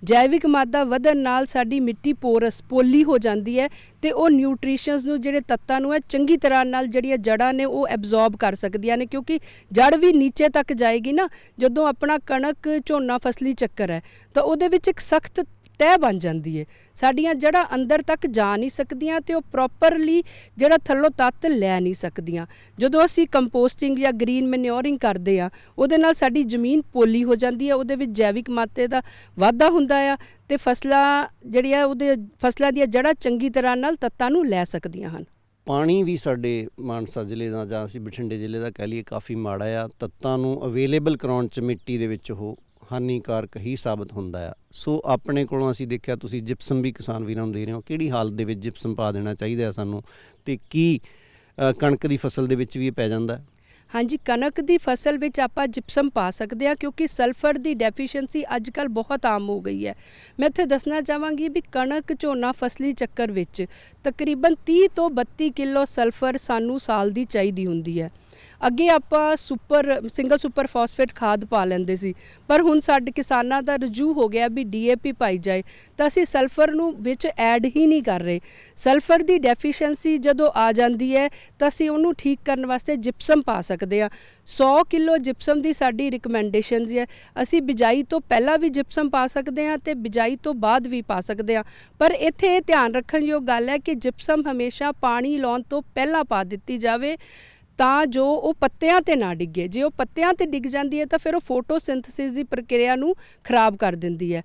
D: ਜੈਵਿਕ ਮਾਦਾ ਵਧਣ ਨਾਲ ਸਾਡੀ ਮਿੱਟੀ ਪੋਰਸ ਪੋਲੀ ਹੋ ਜਾਂਦੀ ਹੈ ਤੇ ਉਹ ਨਿਊਟ੍ਰੀਸ਼ਨਸ ਨੂੰ, ਜਿਹੜੇ ਤੱਤਾਂ ਨੂੰ ਹੈ, ਚੰਗੀ ਤਰ੍ਹਾਂ ਨਾਲ ਜਿਹੜੀਆਂ ਜੜਾਂ ਨੇ ਉਹ ਐਬਜ਼ੌਰਬ ਕਰ ਸਕਦੀਆਂ ਨੇ ਕਿਉਂਕਿ ਜੜ ਵੀ ਨੀਚੇ ਤੱਕ ਜਾਏਗੀ ਨਾ, ਜਦੋਂ ਆਪਣਾ ਕਣਕ, ਝੋਨਾ, ਫਸਲੀ ਚੱਕਰ ਹੈ, ਤਾਂ ਉਹਦੇ ਵਿੱਚ ਇੱਕ ਸਖਤ ਤਹਿ ਬਣ ਜਾਂਦੀ ਹੈ ਸਾਡੀਆਂ ਜੜ੍ਹਾਂ ਅੰਦਰ ਤੱਕ ਜਾ ਨਹੀਂ ਸਕਦੀਆਂ ਤੇ ਉਹ ਪ੍ਰੋਪਰਲੀ ਜਿਹੜਾ ਥੱਲੋਂ ਤੱਤ ਲੈ ਨਹੀਂ ਸਕਦੀਆਂ। ਜਦੋਂ ਅਸੀਂ ਕੰਪੋਸਟਿੰਗ ਜਾਂ ਗ੍ਰੀਨ ਮੈਨਿਓਰਿੰਗ ਕਰਦੇ ਆ, ਉਹਦੇ ਨਾਲ ਸਾਡੀ ਜ਼ਮੀਨ ਪੋਲੀ ਹੋ ਜਾਂਦੀ ਹੈ ਉਹਦੇ ਵਿੱਚ ਜੈਵਿਕ ਮਾਤੇ ਦਾ ਵਾਧਾ ਹੁੰਦਾ ਆ ਤੇ ਫਸਲਾਂ ਜਿਹੜੀਆਂ ਉਹਦੇ ਫਸਲਾਂ ਦੀਆਂ ਜੜ੍ਹਾਂ ਚੰਗੀ ਤਰ੍ਹਾਂ ਨਾਲ ਤੱਤਾਂ ਨੂੰ ਲੈ ਸਕਦੀਆਂ ਹਨ।
C: ਪਾਣੀ ਵੀ ਸਾਡੇ ਮਾਨਸਾ ਜ਼ਿਲ੍ਹੇ ਦਾ ਜਾਂ ਅਸੀਂ ਬਠਿੰਡੇ ਜ਼ਿਲ੍ਹੇ ਦਾ ਕਹਿ ਲਈਏ ਕਾਫੀ ਮਾੜਾ ਆ। ਤੱਤਾਂ ਨੂੰ ਅਵੇਲੇਬਲ ਕਰਾਉਣ ਚ ਮਿੱਟੀ ਦੇ ਵਿੱਚ ਉਹ ਹਾਨੀਕਾਰਕ ਹੀ ਸਾਬਤ ਹੁੰਦਾ ਆ। ਸੋ ਆਪਣੇ ਕੋਲੋਂ ਅਸੀਂ ਦੇਖਿਆ, ਤੁਸੀਂ ਜਿਪਸਮ ਵੀ ਕਿਸਾਨ ਵੀਰਾਂ ਨੂੰ ਦੇ ਰਹੇ ਹੋ। ਕਿਹੜੀ ਹਾਲਤ ਦੇ ਵਿੱਚ ਜਿਪਸਮ ਪਾ ਦੇਣਾ ਚਾਹੀਦਾ ਹੈ ਸਾਨੂੰ? ਤੇ ਕੀ ਕਣਕ ਦੀ ਫਸਲ ਦੇ ਵਿੱਚ ਵੀ ਇਹ ਪੈ ਜਾਂਦਾ?
D: ਹਾਂਜੀ, ਕਣਕ ਦੀ ਫਸਲ ਵਿੱਚ ਆਪਾਂ ਜਿਪਸਮ ਪਾ ਸਕਦੇ ਹਾਂ ਕਿਉਂਕਿ ਸਲਫਰ ਦੀ ਡੈਫੀਸ਼ੀਐਂਸੀ ਅੱਜਕੱਲ ਬਹੁਤ ਆਮ ਹੋ ਗਈ ਹੈ। ਮੈਂ ਇੱਥੇ ਦੱਸਣਾ ਚਾਹਾਂਗੀ ਵੀ ਕਣਕ ਝੋਨਾ ਫਸਲੀ ਚੱਕਰ ਵਿੱਚ ਤਕਰੀਬਨ 30 ਤੋਂ 32 ਕਿਲੋ ਸਲਫਰ ਸਾਨੂੰ ਸਾਲ ਦੀ ਚਾਹੀਦੀ ਹੁੰਦੀ ਹੈ। ਅੱਗੇ ਆਪਾਂ ਸੁਪਰ ਸਿੰਗਲ ਸੁਪਰ ਫਾਸਫੇਟ ਖਾਦ ਪਾ ਲੈਂਦੇ ਸੀ। ਪਰ ਹੁਣ ਸਾਡੇ ਕਿਸਾਨਾਂ ਦਾ ਰਜੂ ਹੋ ਗਿਆ ਵੀ ਡੀਏਪੀ ਪਾਈ ਜਾਏ, ਤਾਂ ਅਸੀਂ ਸਲਫਰ ਨੂੰ ਵਿੱਚ ਐਡ ਹੀ ਨਹੀਂ ਕਰ ਰਹੇ। ਸਲਫਰ ਦੀ ਡੈਫੀਸ਼ੀਐਂਸੀ ਜਦੋਂ ਆ ਜਾਂਦੀ ਹੈ, ਤਾਂ ਅਸੀਂ ਉਹਨੂੰ ਠੀਕ ਕਰਨ ਵਾਸਤੇ ਜਿਪਸਮ ਪਾ ਸਕਦੇ ਹਾਂ। 100 ਕਿਲੋ ਜਿਪਸਮ ਦੀ ਸਾਡੀ ਰਿਕਮੈਂਡੇਸ਼ਨਸ ਹੈ। ਅਸੀਂ ਬਿਜਾਈ ਤੋਂ ਪਹਿਲਾਂ ਵੀ ਜਿਪਸਮ ਪਾ ਸਕਦੇ ਹਾਂ ਤੇ ਬਿਜਾਈ ਤੋਂ ਬਾਅਦ ਵੀ ਪਾ ਸਕਦੇ ਹਾਂ। ਪਰ ਇੱਥੇ ਇਹ ਧਿਆਨ ਰੱਖਣ ਯੋਗ ਗੱਲ ਹੈ ਕਿ ਜਿਪਸਮ ਹਮੇਸ਼ਾ ਪਾਣੀ ਲਾਉਣ ਤੋਂ ਪਹਿਲਾਂ ਪਾ ਦਿੱਤੀ ਜਾਵੇ। ਤਾਂ ਜੋ ਉਹ ਪੱਤਿਆਂ ਤੇ ਨਾ ਡਿੱਗੇ। ਜੇ ਉਹ ਪੱਤਿਆਂ ਤੇ ਡਿੱਗ ਜਾਂਦੀ ਹੈ ਤਾਂ ਫਿਰ ਉਹ ਫੋਟੋਸਿੰਥੇਸਿਸ ਦੀ ਪ੍ਰਕਿਰਿਆ ਨੂੰ ਖਰਾਬ ਕਰ ਦਿੰਦੀ ਹੈ।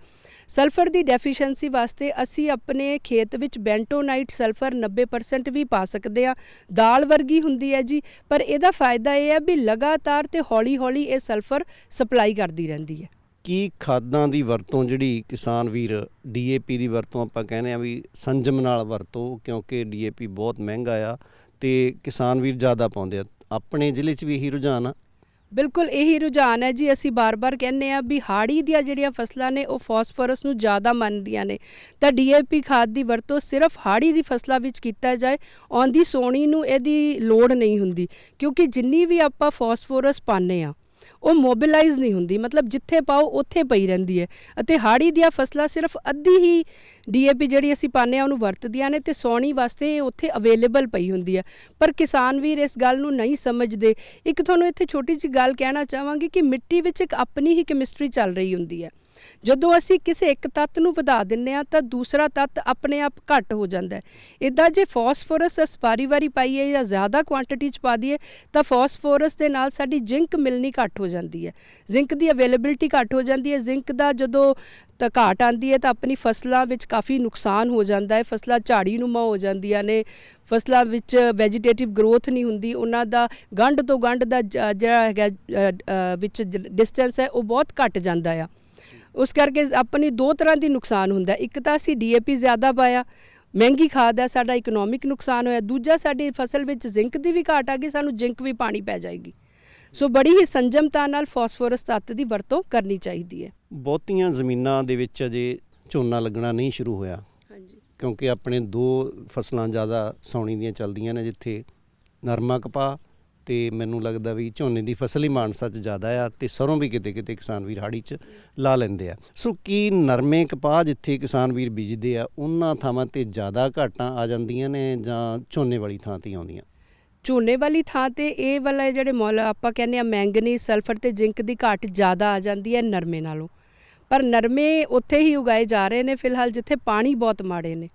D: ਸਲਫਰ ਦੀ ਡੈਫੀਸ਼ੀਐਂਸੀ ਵਾਸਤੇ ਅਸੀਂ ਆਪਣੇ ਖੇਤ ਵਿੱਚ ਬੈਂਟੋਨਾਈਟ ਸਲਫਰ 90% ਵੀ ਪਾ ਸਕਦੇ ਆ ਦਾਲ ਵਰਗੀ ਹੁੰਦੀ ਹੈ ਜੀ, ਪਰ ਇਹਦਾ ਫਾਇਦਾ ਇਹ ਹੈ ਵੀ ਲਗਾਤਾਰ ਤੇ ਹੌਲੀ-ਹੌਲੀ ਇਹ ਸਲਫਰ ਸਪਲਾਈ ਕਰਦੀ ਰਹਿੰਦੀ ਹੈ।
C: ਕੀ ਖਾਦਾਂ ਦੀ ਵਰਤੋਂ ਜਿਹੜੀ ਕਿਸਾਨ ਵੀਰ ਡੀਏਪੀ ਦੀ ਵਰਤੋਂ ਆਪਾਂ ਕਹਿੰਦੇ ਆ ਵੀ ਸੰਜਮ ਨਾਲ ਵਰਤੋ, ਕਿਉਂਕਿ ਡੀਏਪੀ ਬਹੁਤ ਮਹਿੰਗਾ ਆ। ਤੇ ਕਿਸਾਨ ਵੀਰ ਜ਼ਿਆਦਾ ਪਾਉਂਦੇ ਆ। ਆਪਣੇ ਜ਼ਿਲ੍ਹੇ 'ਚ ਵੀ ਇਹੀ ਰੁਝਾਨ ਆ?
D: ਬਿਲਕੁਲ, ਇਹੀ ਰੁਝਾਨ ਹੈ ਜੀ। ਅਸੀਂ ਬਾਰ-ਬਾਰ ਕਹਿੰਨੇ ਆ ਵੀ ਹਾੜੀ ਦੀਆਂ ਜਿਹੜੀਆਂ ਫਸਲਾਂ ਨੇ, ਉਹ ਫਾਸਫੋਰਸ ਨੂੰ ਜ਼ਿਆਦਾ ਮੰਨਦੀਆਂ ਨੇ। ਤਾਂ ਡੀਏਪੀ ਖਾਦ ਦੀ ਵਰਤੋਂ ਸਿਰਫ ਹਾੜੀ ਦੀ ਫਸਲਾਂ ਵਿੱਚ ਕੀਤਾ ਜਾਏ, ਆਉਂਦੀ ਸੋਣੀ ਨੂੰ ਇਹਦੀ ਲੋੜ ਨਹੀਂ ਹੁੰਦੀ। ਕਿਉਂਕਿ ਜਿੰਨੀ ਵੀ ਆਪਾਂ ਫਾਸਫੋਰਸ ਪਾਉਂਦੇ ਆ ਉਹ ਮੋਬਿਲਾਈਜ਼ ਨਹੀਂ ਹੁੰਦੀ। ਮਤਲਬ ਜਿੱਥੇ ਪਾਓ, ਉੱਥੇ ਪਈ ਰਹਿੰਦੀ ਹੈ। ਅਤੇ ਹਾੜੀ ਦੀਆਂ ਫਸਲਾਂ ਸਿਰਫ ਅੱਧੀ ਹੀ ਡੀਏਪੀ ਜਿਹੜੀ ਅਸੀਂ ਪਾਉਂਦੇ ਆ ਉਹਨੂੰ ਵਰਤਦੀਆਂ ਨੇ ਤੇ ਸੌਣੀ ਵਾਸਤੇ ਉੱਥੇ ਅਵੇਲੇਬਲ ਪਈ ਹੁੰਦੀ ਹੈ। ਪਰ ਕਿਸਾਨ ਵੀਰ, ਇਸ ਗੱਲ ਨੂੰ ਨਹੀਂ ਸਮਝਦੇ। ਇੱਕ ਤੁਹਾਨੂੰ ਇੱਥੇ ਛੋਟੀ ਜਿਹੀ ਗੱਲ ਕਹਿਣਾ ਚਾਹਾਂਗੀ ਕਿ ਮਿੱਟੀ ਵਿੱਚ ਇੱਕ ਆਪਣੀ ਹੀ ਕੈਮਿਸਟਰੀ ਚੱਲ ਰਹੀ ਹੁੰਦੀ ਹੈ। ਜਦੋਂ ਅਸੀਂ ਕਿਸੇ ਇੱਕ ਤੱਤ ਨੂੰ ਵਧਾ ਦਿੰਨੇ ਆ ਤਾਂ ਦੂਸਰਾ ਤੱਤ ਆਪਣੇ ਆਪ ਘੱਟ ਹੋ ਜਾਂਦਾ ਹੈ। ਇਦਾਂ ਜੇ ਫਾਸਫੋਰਸ ਅਸੀਂ ਵਾਰੀ-ਵਾਰੀ ਪਾਈਏ ਜਾਂ ਜ਼ਿਆਦਾ ਕੁਆਂਟੀਟੀ ਚ ਪਾ ਦਈਏ, ਤਾਂ ਫਾਸਫੋਰਸ ਦੇ ਨਾਲ ਸਾਡੀ ਜ਼ਿੰਕ ਮਿਲਣੀ ਘੱਟ ਹੋ ਜਾਂਦੀ ਹੈ। ਜ਼ਿੰਕ ਦੀ ਅਵੇਲੇਬਿਲਟੀ ਘੱਟ ਹੋ ਜਾਂਦੀ ਹੈ। ਜ਼ਿੰਕ ਦਾ ਜਦੋਂ ਤਾਂ ਘਾਟ ਆਂਦੀ ਹੈ, ਤਾਂ ਆਪਣੀ ਫਸਲਾਂ ਵਿੱਚ ਕਾਫੀ ਨੁਕਸਾਨ ਹੋ ਜਾਂਦਾ ਹੈ। ਫਸਲਾਂ ਝਾੜੀ ਨੂੰਮਾ ਹੋ ਜਾਂਦੀਆਂ ਨੇ, ਫਸਲਾਂ ਵਿੱਚ ਵੈਜੀਟੇਟਿਵ ਗਰੋਥ ਨਹੀਂ ਹੁੰਦੀ। ਉਹਨਾਂ ਦਾ ਗੰਢ ਤੋਂ ਗੰਢ ਦਾ ਜ- ਜਿਹੜਾ ਹੈਗਾ ਵਿੱਚ ਡਿਸਟੈਂਸ ਹੈ, ਉਹ ਬਹੁਤ ਘਟ ਜਾਂਦਾ ਆ। ਉਸ ਕਰਕੇ ਆਪਣੀ ਦੋ ਤਰ੍ਹਾਂ ਦੀ ਨੁਕਸਾਨ ਹੁੰਦਾ। ਇੱਕ ਤਾਂ ਅਸੀਂ ਡੀਏਪੀ ਜ਼ਿਆਦਾ ਪਾਇਆ ਮਹਿੰਗੀ ਖਾਦ ਹੈ ਸਾਡਾ ਇਕਨੋਮਿਕ ਨੁਕਸਾਨ ਹੋਇਆ। ਦੂਜਾ ਸਾਡੀ ਫਸਲ ਵਿੱਚ ਜ਼ਿੰਕ ਦੀ ਵੀ ਘਾਟ ਆ ਗਈ ਸਾਨੂੰ ਜ਼ਿੰਕ ਵੀ ਪਾਣੀ ਪੈ ਜਾਏਗੀ। ਸੋ ਬੜੀ ਹੀ ਸੰਜਮਤਾ ਨਾਲ ਫਾਸਫੋਰਸ ਤੱਤ ਦੀ ਵਰਤੋਂ ਕਰਨੀ ਚਾਹੀਦੀ ਹੈ।
C: ਬਹੁਤੀਆਂ ਜ਼ਮੀਨਾਂ ਦੇ ਵਿੱਚ ਅਜੇ ਝੋਨਾ ਲੱਗਣਾ ਨਹੀਂ ਸ਼ੁਰੂ ਹੋਇਆ।
D: ਹਾਂਜੀ।
C: ਕਿਉਂਕਿ ਆਪਣੇ ਦੋ ਫਸਲਾਂ ਜ਼ਿਆਦਾ ਸੌਣੀ ਦੀਆਂ ਚੱਲਦੀਆਂ ਨੇ ਜਿੱਥੇ ਨਰਮਾ ਕਪਾਹ ਤੇ ਮੈਨੂੰ ਲੱਗਦਾ ਵੀ ਝੋਨੇ ਦੀ ਫਸਲ ਹੀ ਮਾਨਸਾ 'ਚ ਜ਼ਿਆਦਾ ਆ ਤੇ ਸਰੋਂ ਵੀ ਕਿਤੇ ਕਿਤੇ ਕਿਸਾਨ ਵੀਰ ਹਾੜੀ 'ਚ ਲਾ ਲੈਂਦੇ ਆ। ਸੋ ਕੀ ਨਰਮੇ ਕਪਾਹ ਜਿੱਥੇ ਕਿਸਾਨ ਵੀਰ ਬੀਜਦੇ ਆ, ਉਹਨਾਂ ਥਾਵਾਂ ਤੇ ਜ਼ਿਆਦਾ ਘਾਟਾਂ ਆ ਜਾਂਦੀਆਂ ਨੇ ਜਾਂ ਝੋਨੇ ਵਾਲੀ ਥਾਂ ਤੇ ਆਉਂਦੀਆਂ?
D: ਝੋਨੇ ਵਾਲੀ ਥਾਂ ਤੇ ਇਹ ਵਾਲਾ ਜਿਹੜੇ ਮੁੱਲ ਆਪਾਂ ਕਹਿੰਦੇ ਆ ਮੈਂਗਨੀ ਸਲਫਰ ਤੇ ਜ਼ਿੰਕ ਦੀ ਘਾਟ ਜ਼ਿਆਦਾ ਆ ਜਾਂਦੀ ਹੈ ਨਰਮੇ ਨਾਲੋਂ। ਪਰ ਨਰਮੇ ਉੱਥੇ ਹੀ ਉਗਾਏ ਜਾ ਰਹੇ ਨੇ, ਫਿਲਹਾਲ ਜਿੱਥੇ ਪਾਣੀ ਬਹੁਤ ਮਾੜੇ ਨੇ।